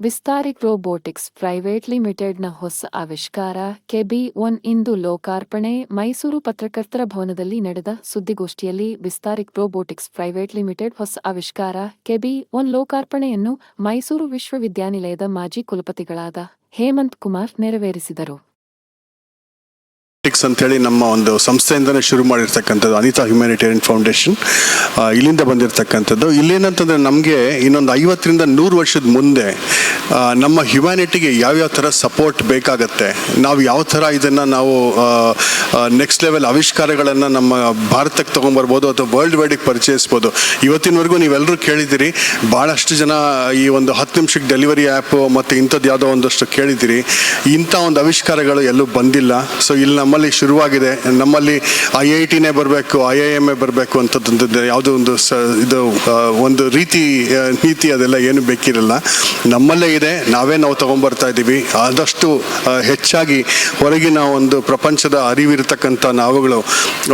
ವಿಸ್ತಾರಿಕ್ robotics private ಲಿಮಿಟೆಡ್ನ ಹೊಸ ಆವಿಷ್ಕಾರ ಕೆಬಿ ಒನ್ ಇಂದು ಲೋಕಾರ್ಪಣೆ ಮೈಸೂರು ಪತ್ರಕರ್ತರ ಭವನದಲ್ಲಿ ನಡೆದ ಸುದ್ದಿಗೋಷ್ಠಿಯಲ್ಲಿ ವಿಸ್ತಾರಿಕ್ ರೋಬೋಟಿಕ್ಸ್ ಪ್ರೈವೇಟ್ ಲಿಮಿಟೆಡ್ ಹೊಸ ಆವಿಷ್ಕಾರ ಕೆಬಿ ಒನ್ ಲೋಕಾರ್ಪಣೆಯನ್ನು ಮೈಸೂರು ವಿಶ್ವವಿದ್ಯಾನಿಲಯದ ಮಾಜಿ ಕುಲಪತಿಗಳಾದ ಹೇಮಂತ್ ಕುಮಾರ್ ನೆರವೇರಿಸಿದರು. ಟಿಕ್ಸ್ ಅಂತೇಳಿ ನಮ್ಮ ಒಂದು ಸಂಸ್ಥೆಯಿಂದನೇ ಶುರು ಮಾಡಿರ್ತಕ್ಕಂಥದ್ದು ಅನಿತಾ ಹ್ಯುಮ್ಯಾನಿಟೇರಿಯನ್ ಫೌಂಡೇಶನ್ ಇಲ್ಲಿಂದ ಬಂದಿರತಕ್ಕಂಥದ್ದು. ಇಲ್ಲೇನಂತಂದರೆ ನಮಗೆ ಇನ್ನೊಂದು ಐವತ್ತರಿಂದ ನೂರು ವರ್ಷದ ಮುಂದೆ ನಮ್ಮ ಹ್ಯುಮ್ಯಾನಿಟಿಗೆ ಯಾವ್ಯಾವ ಥರ ಸಪೋರ್ಟ್ ಬೇಕಾಗತ್ತೆ, ನಾವು ಯಾವ ಥರ ಇದನ್ನು ನಾವು ನೆಕ್ಸ್ಟ್ ಲೆವೆಲ್ ಆವಿಷ್ಕಾರಗಳನ್ನು ನಮ್ಮ ಭಾರತಕ್ಕೆ ತೊಗೊಂಬರ್ಬೋದು ಅಥವಾ ವರ್ಲ್ಡ್ ವೈಡಿಗೆ ಪರಿಚಯಿಸ್ಬೋದು. ಇವತ್ತಿನವರೆಗೂ ನೀವೆಲ್ಲರೂ ಕೇಳಿದ್ದೀರಿ ಭಾಳಷ್ಟು ಜನ ಈ ಒಂದು ಹತ್ತು ನಿಮಿಷಕ್ಕೆ ಡೆಲಿವರಿ ಆ್ಯಪು ಮತ್ತು ಇಂಥದ್ದು ಯಾವುದೋ ಒಂದಷ್ಟು ಕೇಳಿದ್ದೀರಿ ಇಂಥ ಒಂದು ಆವಿಷ್ಕಾರಗಳು ಎಲ್ಲೂ ಬಂದಿಲ್ಲ. ಸೊ ಇಲ್ಲಿ ನಮ್ಮಲ್ಲಿ ಶುರುವಾಗಿದೆ. ನಮ್ಮಲ್ಲಿ ಐ ಐ ಟಿನೇ ಬರಬೇಕು ಐ ಐ ಎಂ ಎ ಬರಬೇಕು ಅಂತದ್ದು ಯಾವುದೋ ಒಂದು ಸ, ಇದು ಒಂದು ರೀತಿ ನೀತಿ ಅದೆಲ್ಲ ಏನು ಬೇಕಿರಲ್ಲ. ನಮ್ಮಲ್ಲೇ ಇದೆ, ನಾವೇ ನಾವು ತೊಗೊಂಬರ್ತಾ ಇದ್ದೀವಿ. ಆದಷ್ಟು ಹೆಚ್ಚಾಗಿ ಹೊರಗಿನ ಒಂದು ಪ್ರಪಂಚದ ಅರಿವಿರತಕ್ಕಂಥ ನಾವುಗಳು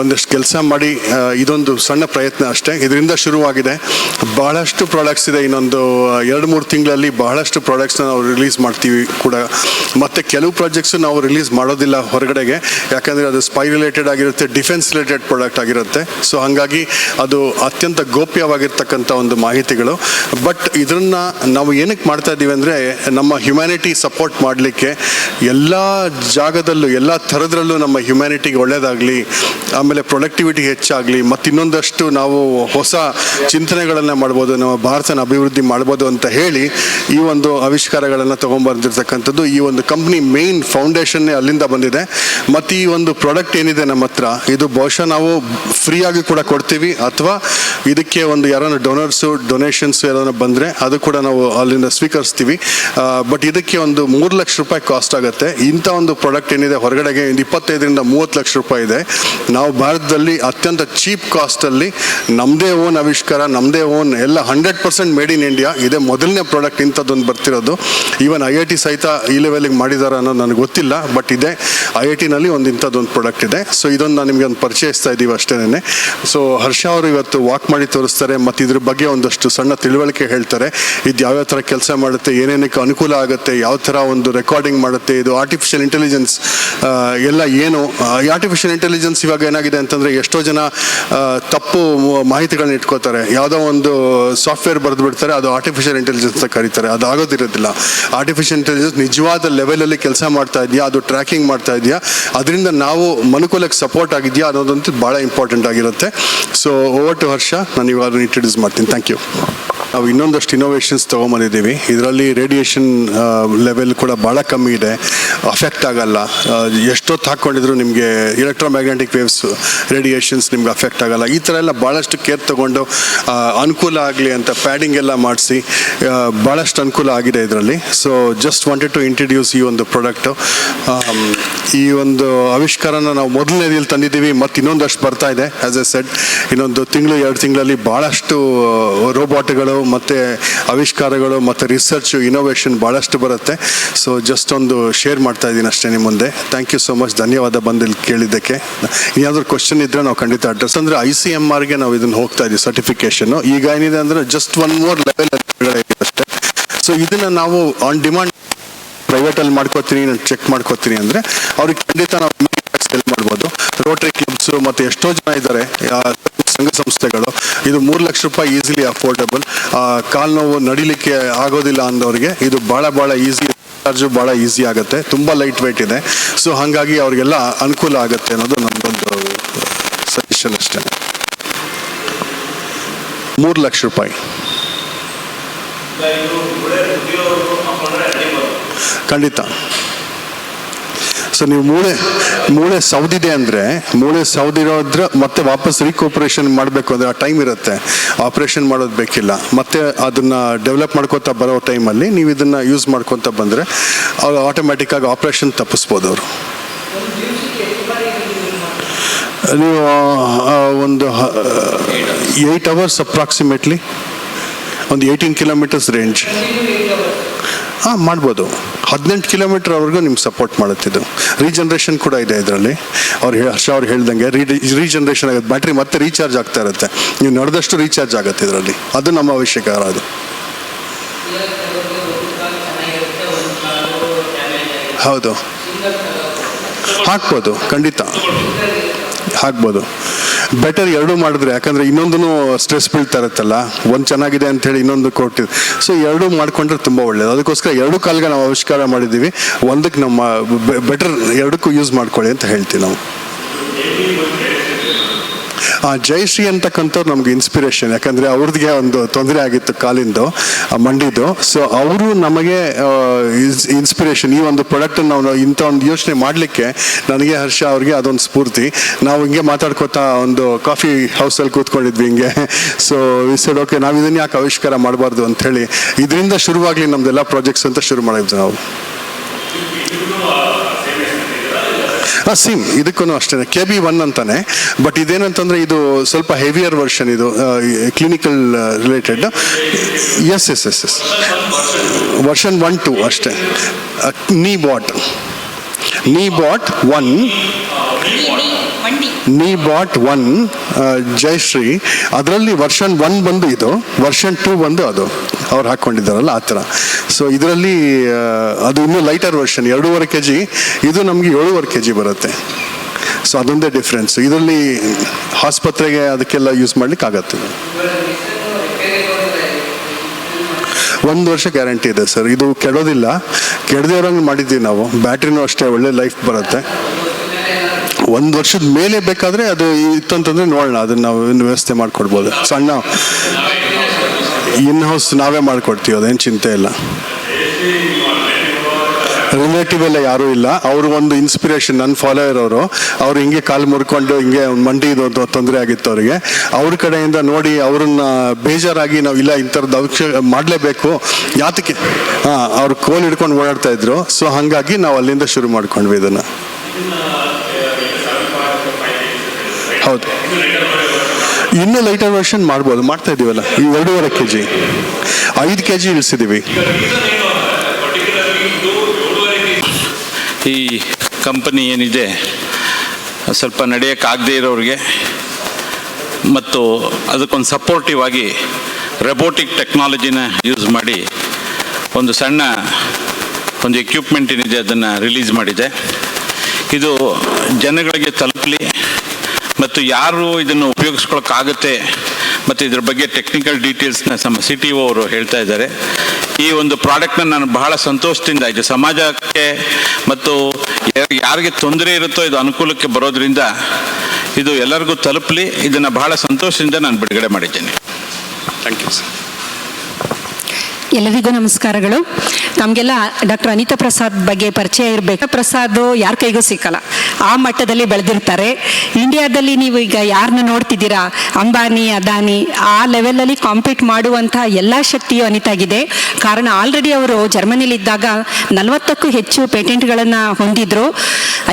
ಒಂದಷ್ಟು ಕೆಲಸ ಮಾಡಿ ಇದೊಂದು ಸಣ್ಣ ಪ್ರಯತ್ನ ಅಷ್ಟೇ. ಇದರಿಂದ ಶುರುವಾಗಿದೆ. ಬಹಳಷ್ಟು ಪ್ರಾಡಕ್ಟ್ಸ್ ಇದೆ. ಇನ್ನೊಂದು ಎರಡು, ಮೂರು ತಿಂಗಳಲ್ಲಿ ಬಹಳಷ್ಟು ಪ್ರಾಡಕ್ಟ್ಸ್ನ ನಾವು ರಿಲೀಸ್ ಮಾಡ್ತೀವಿ ಕೂಡ. ಮತ್ತು ಕೆಲವು ಪ್ರಾಜೆಕ್ಟ್ಸು ನಾವು ರಿಲೀಸ್ ಮಾಡೋದಿಲ್ಲ ಹೊರಗಡೆಗೆ. ಯಾಕಂದರೆ ಅದು ಸ್ಪೈ ರಿಲೇಟೆಡ್ ಆಗಿರುತ್ತೆ ಡಿಫೆನ್ಸ್ ರಿಲೇಟೆಡ್ ಪ್ರಾಡಕ್ಟ್ ಆಗಿರುತ್ತೆ. ಸೊ ಹಾಗಾಗಿ ಅದು ಅತ್ಯಂತ ಗೋಪ್ಯವಾಗಿರ್ತಕ್ಕಂಥ ಒಂದು ಮಾಹಿತಿಗಳು. ಬಟ್ ಇದನ್ನ ನಾವು ಏನಕ್ಕೆ ಮಾಡ್ತಾ ಇದ್ದೀವಿ ಅಂದರೆ, ನಮ್ಮ ಹ್ಯುಮ್ಯಾನಿಟಿ ಸಪೋರ್ಟ್ ಮಾಡಲಿಕ್ಕೆ ಎಲ್ಲ ಜಾಗದಲ್ಲೂ, ಎಲ್ಲ ಥರದ್ರಲ್ಲೂ ನಮ್ಮ ಹ್ಯುಮ್ಯಾನಿಟಿಗೆ ಒಳ್ಳೆಯದಾಗಲಿ ಆಮೇಲೆ ಪ್ರೊಡಕ್ಟಿವಿಟಿ ಹೆಚ್ಚಾಗಲಿ, ಮತ್ತು ಇನ್ನೊಂದಷ್ಟು ನಾವು ಹೊಸ ಚಿಂತನೆಗಳನ್ನು ಮಾಡ್ಬೋದು, ನಮ್ಮ ಭಾರತನ ಅಭಿವೃದ್ಧಿ ಮಾಡ್ಬೋದು ಅಂತ ಹೇಳಿ ಈ ಒಂದು ಆವಿಷ್ಕಾರಗಳನ್ನು ತೊಗೊಂಬಂದಿರ್ತಕ್ಕಂಥದ್ದು ಈ ಒಂದು ಕಂಪ್ನಿ ಮೇನ್ ಫೌಂಡೇಶನ್ನೇ ಅಲ್ಲಿಂದ ಬಂದಿದೆ. ಮತ್ತು ಒಂದು ಪ್ರಾಡಕ್ಟ್ ಏನಿದೆ ನಮ್ಮ ಹತ್ರ, ಇದು ಬಹುಶಃ ನಾವು ಫ್ರೀಯಾಗಿ ಕೂಡ ಕೊಡ್ತೀವಿ, ಅಥವಾ ಇದಕ್ಕೆ ಒಂದು ಯಾರನ್ನ ಡೊನರ್ಸು ಡೊನೇಷನ್ಸ್ ಯಾರನ್ನ ಬಂದರೆ ಅದು ಕೂಡ ನಾವು ಅಲ್ಲಿಂದ ಸ್ವೀಕರಿಸ್ತೀವಿ. ಬಟ್ ಇದಕ್ಕೆ ಒಂದು ಮೂರು ಲಕ್ಷ ರೂಪಾಯಿ ಕಾಸ್ಟ್ ಆಗುತ್ತೆ. ಇಂಥ ಒಂದು ಪ್ರಾಡಕ್ಟ್ ಏನಿದೆ, ಹೊರಗಡೆಗೆ ಇಪ್ಪತ್ತೈದರಿಂದ ಮೂವತ್ತು ಲಕ್ಷ ರೂಪಾಯಿ ಇದೆ. ನಾವು ಭಾರತದಲ್ಲಿ ಅತ್ಯಂತ ಚೀಪ್ ಕಾಸ್ಟಲ್ಲಿ ನಮ್ಮದೇ ಓನ್ ಆವಿಷ್ಕಾರ ನಮ್ಮದೇ ಓನ್ ಎಲ್ಲ hundred percent made in India ಇದೇ ಮೊದಲನೇ ಪ್ರಾಡಕ್ಟ್ ಇಂಥದ್ದೊಂದು ಬರ್ತಿರೋದು. ಈವನ್ ಐ ಐ ಟಿ ಸಹಿತ ಈ ಲೆವೆಲಿಗೆ ಮಾಡಿದ್ದಾರೆ ಅನ್ನೋದು ನನಗೆ ಗೊತ್ತಿಲ್ಲ ಬಟ್ ಇದೆ ಐ ಐ ಟಿನಲ್ಲಿ ಒಂದು ಇಂಥದ್ದೊಂದು ಪ್ರಾಡಕ್ಟ್ ಇದೆ. ಸೊ ಇದೊಂದು ನಾನು ನಿಮಗೆ ಒಂದು ಪರಿಚಯಿಸ್ತಾ ಇದ್ದೀವಿ ಅಷ್ಟೇನೆ ಸೊ ಹರ್ಷ ಅವರು ಇವತ್ತು ವಾಕ್ ಮಾಡಿ ತೋರಿಸ್ತಾರೆ ಮತ್ತು ಇದ್ರ ಬಗ್ಗೆ ಒಂದಷ್ಟು ಸಣ್ಣ ತಿಳುವಳಿಕೆ ಹೇಳ್ತಾರೆ. ಇದು ಯಾವ್ಯಾವ ಥರ ಕೆಲಸ ಮಾಡುತ್ತೆ, ಏನೇನಕ್ಕೆ ಅನುಕೂಲ ಆಗುತ್ತೆ, ಯಾವ ಥರ ಒಂದು ರೆಕಾರ್ಡಿಂಗ್ ಮಾಡುತ್ತೆ, ಇದು ಆರ್ಟಿಫಿಷಿಯಲ್ ಇಂಟೆಲಿಜೆನ್ಸ್ ಎಲ್ಲ ಏನು ಆರ್ಟಿಫಿಷಿಯಲ್ ಇಂಟೆಲಿಜೆನ್ಸ್ ಇವಾಗ ಏನಾಗಿದೆ ಅಂತಂದರೆ ಎಷ್ಟೋ ಜನ ತಪ್ಪು ಮಾಹಿತಿಗಳನ್ನ ಇಟ್ಕೋತಾರೆ. ಯಾವುದೋ ಒಂದು ಸಾಫ್ಟ್ವೇರ್ ಬರೆದು ಬಿಡ್ತಾರೆ ಅದು ಆರ್ಟಿಫಿಷಿಯಲ್ ಇಂಟೆಲಿಜೆನ್ಸ್ ಅಂತ ಕರೀತಾರೆ. ಅದು ಆಗೋದಿರೋದಿಲ್ಲ. ಆರ್ಟಿಫಿಷಿಯಲ್ ಇಂಟೆಲಿಜೆನ್ಸ್ ನಿಜವಾದ ಲೆವೆಲಲ್ಲಿ ಕೆಲಸ ಮಾಡ್ತಾ ಇದೆಯಾ, ಅದು ಟ್ರ್ಯಾಕಿಂಗ್ ಮಾಡ್ತಾ ಇದೆಯಾ ಅದರಿಂದ ನಾವು ಮನುಕುಲಕ್ಕೆ ಸಪೋರ್ಟ್ ಆಗಿದೆಯಾ ಅನ್ನೋದಂತೂ ಭಾಳ ಇಂಪಾರ್ಟೆಂಟ್ ಆಗಿರುತ್ತೆ. So over to Harsha. ನಾನು ಇವಾಗ ಇಂಟ್ರಡ್ಯೂಸ್ ಮಾಡ್ತೀನಿ. ಥ್ಯಾಂಕ್ ಯು ನಾವು ಇನ್ನೊಂದಷ್ಟು ಇನೋವೇಷನ್ಸ್ ತೊಗೊಂಬಂದಿದ್ದೀವಿ. ಇದರಲ್ಲಿ ರೇಡಿಯೇಷನ್ ಲೆವೆಲ್ ಕೂಡ ಭಾಳ ಕಮ್ಮಿ ಇದೆ. ಅಫೆಕ್ಟ್ ಆಗಲ್ಲ. ಎಷ್ಟೊತ್ತು ಹಾಕ್ಕೊಂಡಿದ್ರು ನಿಮಗೆ ಎಲೆಕ್ಟ್ರೋಮ್ಯಾಗ್ನೆಟಿಕ್ ವೇವ್ಸ್ ರೇಡಿಯೇಷನ್ಸ್ ನಿಮ್ಗೆ ಅಫೆಕ್ಟ್ ಆಗಲ್ಲ. ಈ ಥರ ಎಲ್ಲ ಭಾಳಷ್ಟು ಕೇರ್ ತೊಗೊಂಡು ಅನುಕೂಲ ಆಗಲಿ ಅಂತ ಪ್ಯಾಡಿಂಗ್ ಎಲ್ಲ ಮಾಡಿಸಿ ಭಾಳಷ್ಟು ಅನುಕೂಲ ಆಗಿದೆ ಇದರಲ್ಲಿ. So just wanted to introduce ಈ ಒಂದು ಪ್ರಾಡಕ್ಟು ಈ ಒಂದು ಆವಿಷ್ಕಾರನ ನಾವು ಮೊದಲನೇದಿಲ್ಲಿ ತಂದಿದ್ದೀವಿ, ಮತ್ತು ಇನ್ನೊಂದಷ್ಟು ಬರ್ತಾ ಇದೆ. ಆ್ಯಸ್ ಎ ಸೆಡ್ ಇನ್ನೊಂದು ತಿಂಗಳು, ಎರಡು ತಿಂಗಳಲ್ಲಿ ಭಾಳಷ್ಟು ರೋಬೋಟ್ಗಳು ಮತ್ತು ಆವಿಷ್ಕಾರಗಳು, ಮತ್ತು ರಿಸರ್ಚು ಇನೋವೇಷನ್ ಭಾಳಷ್ಟು ಬರುತ್ತೆ. ಸೊ ಜಸ್ಟ್ ಒಂದು ಶೇರ್ ಮಾಡ್ತಾ ಇದ್ದೀನಿ ಅಷ್ಟೇ ನಿಮ್ಮ ಮುಂದೆ. ಥ್ಯಾಂಕ್ ಯು ಸೊ ಮಚ್ ಧನ್ಯವಾದ ಬಂದು ಕೇಳಿದ್ದಕ್ಕೆ. ಏನಾದರೂ ಕ್ವಶನ್ ಇದ್ದರೆ ನಾವು ಖಂಡಿತ ಅಡ್ರೆಸ್ ಅಂದರೆ ಐ ಸಿ ಎಂ ಆರ್ಗೆ ನಾವು ಇದನ್ನು ಹೋಗ್ತಾ ಇದ್ದೀವಿ ಸರ್ಟಿಫಿಕೇಷನ್ನು ಈಗ ಏನಿದೆ ಅಂದರೆ ಜಸ್ಟ್ ಒನ್ ಮೋರ್ ಲೆವೆಲ್ ಅಷ್ಟೇ. ಸೊ ಇದನ್ನು ನಾವು ಆನ್ ಡಿಮ್ಯಾಂಡ್ ಪ್ರೈವೇಟಲ್ಲಿ ಮಾಡ್ಕೋತೀನಿ, ನಾನು ಚೆಕ್ ಮಾಡ್ಕೋತೀನಿ ಅಂದರೆ, ಅವ್ರಿಗೆ ಖಂಡಿತ ನಾವು ಮಾಡ್ಬೋದು. ರೋಟರಿ ಕ್ಲಬ್ಸು ಮತ್ತು ಎಷ್ಟೋ ಜನ ಇದ್ದಾರೆ. ಸಂಸ್ಥೆಗಳು ಇದು ಮೂರು ಲಕ್ಷ ರೂಪಾಯಿ ಈಸಿಲಿ ಅಫೋರ್ಡಬಲ್ ಕಾಲು ನೋವು ನಡಿಲಿಕ್ಕೆ ಆಗೋದಿಲ್ಲ ಅಂದವ್ರಿಗೆ ಇದು ಭಾಳ ಭಾಳ ಈಸಿ ಚಾರ್ಜು ಭಾಳ ಈಸಿ ಆಗುತ್ತೆ. ತುಂಬ ಲೈಟ್ ವೆಯ್ಟ್ ಇದೆ. ಸೊ ಹಾಗಾಗಿ ಅವರಿಗೆಲ್ಲ ಅನುಕೂಲ ಆಗುತ್ತೆ ಅನ್ನೋದು ನಮ್ಮದೊಂದು ಸಜೆಷನ್ ಅಷ್ಟೇ. ಮೂರು ಲಕ್ಷ ರೂಪಾಯಿ. ಖಂಡಿತ. ಸೊ ನೀವು ಮೂಳೆ ಮೂಳೆ ಸೌದಿದೆ ಅಂದರೆ, ಮೂಳೆ ಸೌದಿರೋದ್ರ ಮತ್ತೆ ವಾಪಸ್ ರೀಕೋಪರೇಷನ್ ಮಾಡಬೇಕು ಅಂದರೆ ಆ ಟೈಮ್ ಇರುತ್ತೆ. ಆಪ್ರೇಷನ್ ಮಾಡೋದು ಬೇಕಿಲ್ಲ. ಮತ್ತೆ ಅದನ್ನು ಡೆವಲಪ್ ಮಾಡ್ಕೊತಾ ಬರೋ ಟೈಮಲ್ಲಿ ನೀವು ಇದನ್ನು ಯೂಸ್ ಮಾಡ್ಕೊತಾ ಬಂದರೆ ಆಟೋಮ್ಯಾಟಿಕ್ಕಾಗಿ ಆಪ್ರೇಷನ್ ತಪ್ಪಿಸ್ಬೋದು ಅವರು. ನೀವು ಒಂದು ಏಯ್ಟ್ ಅವರ್ಸ್ ಅಪ್ರಾಕ್ಸಿಮೇಟ್ಲಿ ಒಂದು ಏಯ್ಟೀನ್ ಕಿಲೋಮೀಟರ್ಸ್ ರೇಂಜ್ ಹಾಂ, ಮಾಡ್ಬೋದು. ಹದಿನೆಂಟು ಕಿಲೋಮೀಟರ್ವರೆಗೂ ನಿಮ್ಗೆ ಸಪೋರ್ಟ್ ಮಾಡುತ್ತಿದ್ದು ರೀಜನ್ರೇಷನ್ ಕೂಡ ಇದೆ ಇದರಲ್ಲಿ. ಅವ್ರು ಹರ್ಷ ಅವ್ರು ಹೇಳ್ದಂಗೆ ರೀ ರೀಜನ್ರೇಷನ್ ಆಗುತ್ತೆ. ಬ್ಯಾಟ್ರಿ ಮತ್ತೆ ರೀಚಾರ್ಜ್ ಆಗ್ತಾ ಇರುತ್ತೆ. ನೀವು ನಡೆದಷ್ಟು ರೀಚಾರ್ಜ್ ಆಗುತ್ತೆ ಇದರಲ್ಲಿ. ಅದು ನಮ್ಮ ಅವಶ್ಯಕ ಅದು. ಹೌದು. ಹಾಕ್ಬೋದು, ಖಂಡಿತ. ಹಾಕ್ಬೋದು. ಬೆಟರ್ ಎರಡೂ ಮಾಡಿದ್ರೆ, ಯಾಕಂದ್ರೆ ಇನ್ನೊಂದೂ ಸ್ಟ್ರೆಸ್ ಬೀಳ್ತಾ ಇರುತ್ತಲ್ಲ, ಒಂದು ಚೆನ್ನಾಗಿದೆ ಅಂತ ಹೇಳಿ ಇನ್ನೊಂದು ಕೊಟ್ಟಿದ್ದು ಸೊ ಎರಡೂ ಮಾಡ್ಕೊಂಡ್ರೆ ತುಂಬ ಒಳ್ಳೇದು. ಅದಕ್ಕೋಸ್ಕರ ಎರಡು ಕಾಲ್ಗೆ ನಾವು ಆವಿಷ್ಕಾರ ಮಾಡಿದ್ದೀವಿ. ಒಂದಕ್ಕೆ ನಮ್ಮ ಬೆಟರ್ ಎರಡಕ್ಕೂ ಯೂಸ್ ಮಾಡ್ಕೊಳ್ಳಿ ಅಂತ ಹೇಳ್ತೀವಿ ನಾವು. ಆ ಜಯಶ್ರೀ ಅಂತಕ್ಕಂಥವ್ರು ನಮ್ಗೆ ಇನ್ಸ್ಪಿರೇಷನ್ ಯಾಕಂದ್ರೆ ಅವ್ರದ್ಗೆ ಒಂದು ತೊಂದರೆ ಆಗಿತ್ತು ಕಾಲಿಂದು ಮಂಡಿದು. ಸೊ ಅವರು ನಮಗೆ ಇನ್ಸ್ಪಿರೇಷನ್ ಈ ಒಂದು ಪ್ರಾಡಕ್ಟ್ ನಾವು ಇಂಥ ಒಂದು ಯೋಚನೆ ಮಾಡಲಿಕ್ಕೆ ನನಗೆ, ಹರ್ಷ ಅವ್ರಿಗೆ ಅದೊಂದು ಸ್ಫೂರ್ತಿ. ನಾವು ಹಿಂಗೆ ಮಾತಾಡ್ಕೋತಾ ಒಂದು ಕಾಫಿ ಹೌಸಲ್ಲಿ ಕೂತ್ಕೊಂಡಿದ್ವಿ ಹಿಂಗೆ. ಸೊ ವಿಸೆಡ್ ಓಕೆ ನಾವು ಇದನ್ನ ಯಾಕೆ ಆವಿಷ್ಕಾರ ಮಾಡಬಾರ್ದು? ಅಂತ ಹೇಳಿ. ಇದರಿಂದ ಶುರುವಾಗಲಿ ನಮ್ದೆಲ್ಲ ಪ್ರಾಜೆಕ್ಟ್ಸ್ ಅಂತ ಶುರು ಮಾಡಿದ್ವಿ ನಾವು. ಹಾಂ ಸಿಮ್ ಇದಕ್ಕೂ ಅಷ್ಟೇ. ಕೆ ಬಿ ಒನ್ ಅಂತಾನೆ. ಬಟ್ ಇದೇನಂತಂದ್ರೆ ಇದು ಸ್ವಲ್ಪ ಹೆವಿಯರ್ ವರ್ಷನ್ ಇದು clinical related S S S S version one two ಅಷ್ಟೇ. Knee bot knee bot one knee bot one Jayashree ಅದರಲ್ಲಿ ವರ್ಷನ್ ಒನ್ ಬಂದು ಇದು ವರ್ಷನ್ ಟೂ ಬಂದು ಅದು. ಅವ್ರು ಹಾಕ್ಕೊಂಡಿದ್ದಾರಲ್ಲ ಆ ಥರ. ಸೊ ಇದರಲ್ಲಿ ಅದು ಇನ್ನೂ ಲೈಟರ್ ವರ್ಷನ್ ಎರಡೂವರೆ ಕೆ ಜಿ ಇದು ನಮಗೆ ಏಳುವರೆ ಕೆ ಜಿ ಬರುತ್ತೆ. ಸೊ ಅದೊಂದೇ ಡಿಫ್ರೆನ್ಸ್ ಇದರಲ್ಲಿ ಆಸ್ಪತ್ರೆಗೆ ಅದಕ್ಕೆಲ್ಲ ಯೂಸ್ ಮಾಡ್ಲಿಕ್ಕೆ ಆಗತ್ತೆ. ಒಂದು ವರ್ಷ ಗ್ಯಾರಂಟಿ ಇದೆ ಸರ್ ಇದು ಕೆಡೋದಿಲ್ಲ. ಕೆಡದಿರೋಂಗೆ ಮಾಡಿದ್ದೀವಿ ನಾವು. ಬ್ಯಾಟ್ರಿನೂ ಅಷ್ಟೇ ಒಳ್ಳೆ ಲೈಫ್ ಬರುತ್ತೆ. ಒಂದು ವರ್ಷದ ಮೇಲೆ ಬೇಕಾದರೆ ಅದು ಇತ್ತು ಅಂತಂದರೆ ನೋಡೋಣ. ಅದನ್ನ ನಾವು ವ್ಯವಸ್ಥೆ ಮಾಡಿಕೊಡ್ಬೋದು. ಸಣ್ಣ ಇನ್ ಹೌಸ್ ನಾವೇ ಮಾಡ್ಕೊಡ್ತೀವಿ, ಅದೇನು ಚಿಂತೆ ಇಲ್ಲ. ರಿಲೇಟಿವ್ ಎಲ್ಲ ಯಾರೂ ಇಲ್ಲ. ಅವರು ಒಂದು ಇನ್ಸ್ಪಿರೇಷನ್ ನನ್ನ ಫಾಲೋಯರ್ ಅವರು. ಅವ್ರು ಹಿಂಗೆ ಕಾಲು ಮುರ್ಕೊಂಡು ಹಿಂಗೆ ಮಂಡಿದು ತೊಂದರೆ ಆಗಿತ್ತು ಅವರಿಗೆ. ಅವ್ರ ಕಡೆಯಿಂದ ನೋಡಿ ಅವ್ರನ್ನ ಬೇಜಾರಾಗಿ ನಾವು ಇಲ್ಲ ಇಂಥದ್ದು ಅವಕ್ಷ ಮಾಡಲೇಬೇಕು. ಯಾತಕ್ಕೆ? ಹಾಂ, ಅವ್ರು ಕೋಲ್ ಹಿಡ್ಕೊಂಡು ಓಡಾಡ್ತಾ ಇದ್ರು. ಸೊ ಹಾಗಾಗಿ ನಾವು ಅಲ್ಲಿಂದ ಶುರು ಮಾಡ್ಕೊಂಡ್ವಿ ಇದನ್ನು. ಹೌದು. ಇನ್ನೂ ಲೈಟರ್ ವರ್ಷನ್ ಮಾಡ್ಬೋದು, ಮಾಡ್ತಾ ಇದೀವಲ್ಲ? ಈ ಎರಡೂವರೆ ಕೆ ಜಿ ಐದು ಕೆ ಜಿ ಇಳಿಸಿದ್ದೀವಿ ಈ ಕಂಪನಿ ಏನಿದೆ, ಸ್ವಲ್ಪ ನಡೆಯೋಕ್ಕಾಗದೇ ಇರೋರಿಗೆ ಮತ್ತು ಅದಕ್ಕೊಂದು ಸಪೋರ್ಟಿವ್ ಆಗಿ ರೆಬೋಟಿಕ್ ಟೆಕ್ನಾಲಜಿನ ಯೂಸ್ ಮಾಡಿ ಒಂದು ಸಣ್ಣ ಒಂದು ಎಕ್ವಿಪ್ಮೆಂಟ್ ಏನಿದೆ ಅದನ್ನು ರಿಲೀಸ್ ಮಾಡಿದೆ. ಇದು ಜನಗಳಿಗೆ ತಲುಪಲಿ. ಮತ್ತು ಯಾರು ಇದನ್ನು ಉಪಯೋಗಿಸ್ಕೊಳಕ್ಕಾಗುತ್ತೆ ಮತ್ತು ಇದ್ರ ಬಗ್ಗೆ ಟೆಕ್ನಿಕಲ್ ಡೀಟೇಲ್ಸ್ನ ನಮ್ಮ ಸಿ ಟಿ ಒ ಅವರು ಹೇಳ್ತಾ ಇದ್ದಾರೆ. ಈ ಒಂದು ಪ್ರಾಡಕ್ಟ್ನ ನಾನು ಬಹಳ ಸಂತೋಷದಿಂದ ಇದು ಸಮಾಜಕ್ಕೆ ಮತ್ತು ಯಾರ್- ಯಾರಿಗೆ ತೊಂದರೆ ಇರುತ್ತೋ ಇದು ಅನುಕೂಲಕ್ಕೆ ಬರೋದ್ರಿಂದ ಇದು ಎಲ್ಲರಿಗೂ ತಲುಪಲಿ. ಇದನ್ನು ಬಹಳ ಸಂತೋಷದಿಂದ ನಾನು ಬಿಡುಗಡೆ ಮಾಡಿದ್ದೇನೆ. ಥ್ಯಾಂಕ್ ಯು ಸರ್ ಎಲ್ಲರಿಗೂ ನಮಸ್ಕಾರಗಳು. ನಮಗೆಲ್ಲ ಡಾಕ್ಟರ್ ಅನಿತಾ ಪ್ರಸಾದ್ ಬಗ್ಗೆ ಪರಿಚಯ ಇರಬೇಕು. ಪ್ರಸಾದ್ ಯಾರ ಕೈಗೂ ಸಿಕ್ಕಲ್ಲ. ಆ ಮಟ್ಟದಲ್ಲಿ ಬೆಳೆದಿರ್ತಾರೆ. ಇಂಡಿಯಾದಲ್ಲಿ ನೀವು ಈಗ ಯಾರನ್ನ ನೋಡ್ತಿದ್ದೀರಾ? ಅಂಬಾನಿ, ಅದಾನಿ, ಆ ಲೆವೆಲಲ್ಲಿ ಕಾಂಪೀಟ್ ಮಾಡುವಂಥ ಎಲ್ಲ ಶಕ್ತಿಯು ಅನಿತಾಗಿದೆ. ಕಾರಣ ಆಲ್ರೆಡಿ ಅವರು ಜರ್ಮನಿಲಿದ್ದಾಗ ನಲವತ್ತಕ್ಕೂ ಹೆಚ್ಚು ಪೇಟೆಂಟ್ಗಳನ್ನು ಹೊಂದಿದ್ರು.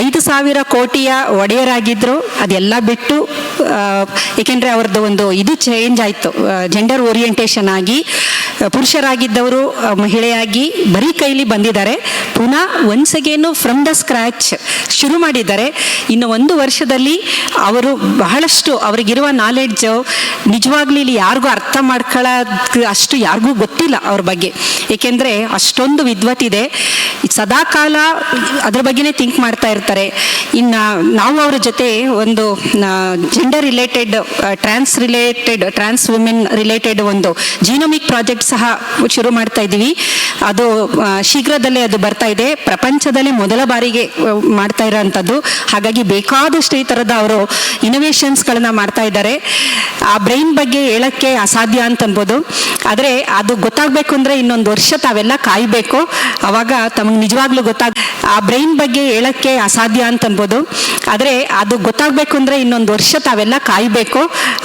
ಐದು ಸಾವಿರ ಕೋಟಿಯ ಒಡೆಯರಾಗಿದ್ದರು ಅದೆಲ್ಲ ಬಿಟ್ಟು ಏಕೆಂದ್ರೆ ಅವ್ರದ್ದು ಒಂದು ಇದು ಚೇಂಜ್ ಆಯಿತು. ಜೆಂಡರ್ ಓರಿಯೆಂಟೇಷನ್ ಆಗಿ ಪುರುಷರಾಗಿದ್ದವರು ಮಹಿಳೆಯಾಗಿ ಬರೀ ಕೈಲಿ ಬಂದಿದ್ದಾರೆ. ಪುನಃ once again from the scratch ಶುರು ಮಾಡಿದ್ದಾರೆ. ಇನ್ನು ಒಂದು ವರ್ಷದಲ್ಲಿ ಅವರು ಬಹಳಷ್ಟು ಅವರಿಗಿರುವ ನಾಲೆಡ್ಜ್ ನಿಜವಾಗ್ಲೂ ಇಲ್ಲಿ ಯಾರಿಗೂ ಅರ್ಥ ಮಾಡ್ಕೊಳ್ಳೋದ್ ಅಷ್ಟು ಯಾರಿಗೂ ಗೊತ್ತಿಲ್ಲ ಅವ್ರ ಬಗ್ಗೆ. ಏಕೆಂದರೆ ಅಷ್ಟೊಂದು ವಿದ್ವತ್ತಿದೆ ಸದಾಕಾಲ ಅದ್ರ ಬಗ್ಗೆನೇ ಥಿಂಕ್ ಮಾಡ್ತಾ ಇರ್ತಾರೆ. ಇನ್ನು ನಾವು ಅವ್ರ ಜೊತೆ ಒಂದು gender related trans related trans women related ಒಂದು ಜೀನೋಮಿಕ್ ಪ್ರಾಜೆಕ್ಟ್ ಸಹ ಶುರು ಮಾಡ್ತಾ ಇದ್ದೀವಿ. ಅದು ಶೀಘ್ರದಲ್ಲೇ ಅದು ಬರ್ತಾ ಇದೆ. ಪ್ರಪಂಚದಲ್ಲೇ ಮೊದಲ ಬಾರಿಗೆ ಮಾಡ್ತಾ ಇರೋವಂಥದ್ದು ಹಾಗಾಗಿ ಬೇಕಾದಷ್ಟು ಈ ಥರದ ಅವರು ಇನೋವೇಷನ್ಸ್ಗಳನ್ನ ಮಾಡ್ತಾ ಇದ್ದಾರೆ. ಆ ಬ್ರೈನ್ ಬಗ್ಗೆ ಹೇಳಕ್ಕೆ ಅಸಾಧ್ಯ ಅಂತ ಅನ್ಬೋದು ಆದರೆ ಅದು ಗೊತ್ತಾಗಬೇಕು ಅಂದರೆ ಇನ್ನೊಂದು ವರ್ಷ ತಾವೆಲ್ಲ ಕಾಯಬೇಕು. ಅವಾಗ ತಮಗೆ ನಿಜವಾಗ್ಲೂ ಗೊತ್ತಾಗ, ಆ ಬ್ರೈನ್ ಬಗ್ಗೆ ಹೇಳಕ್ಕೆ ಅಸಾಧ್ಯ ಅಂತ ಅನ್ಬೋದು ಆದರೆ ಅದು ಗೊತ್ತಾಗಬೇಕು ಅಂದರೆ ಇನ್ನೊಂದು ವರ್ಷ ತಾವೆಲ್ಲ ಕಾಯಬೇಕು.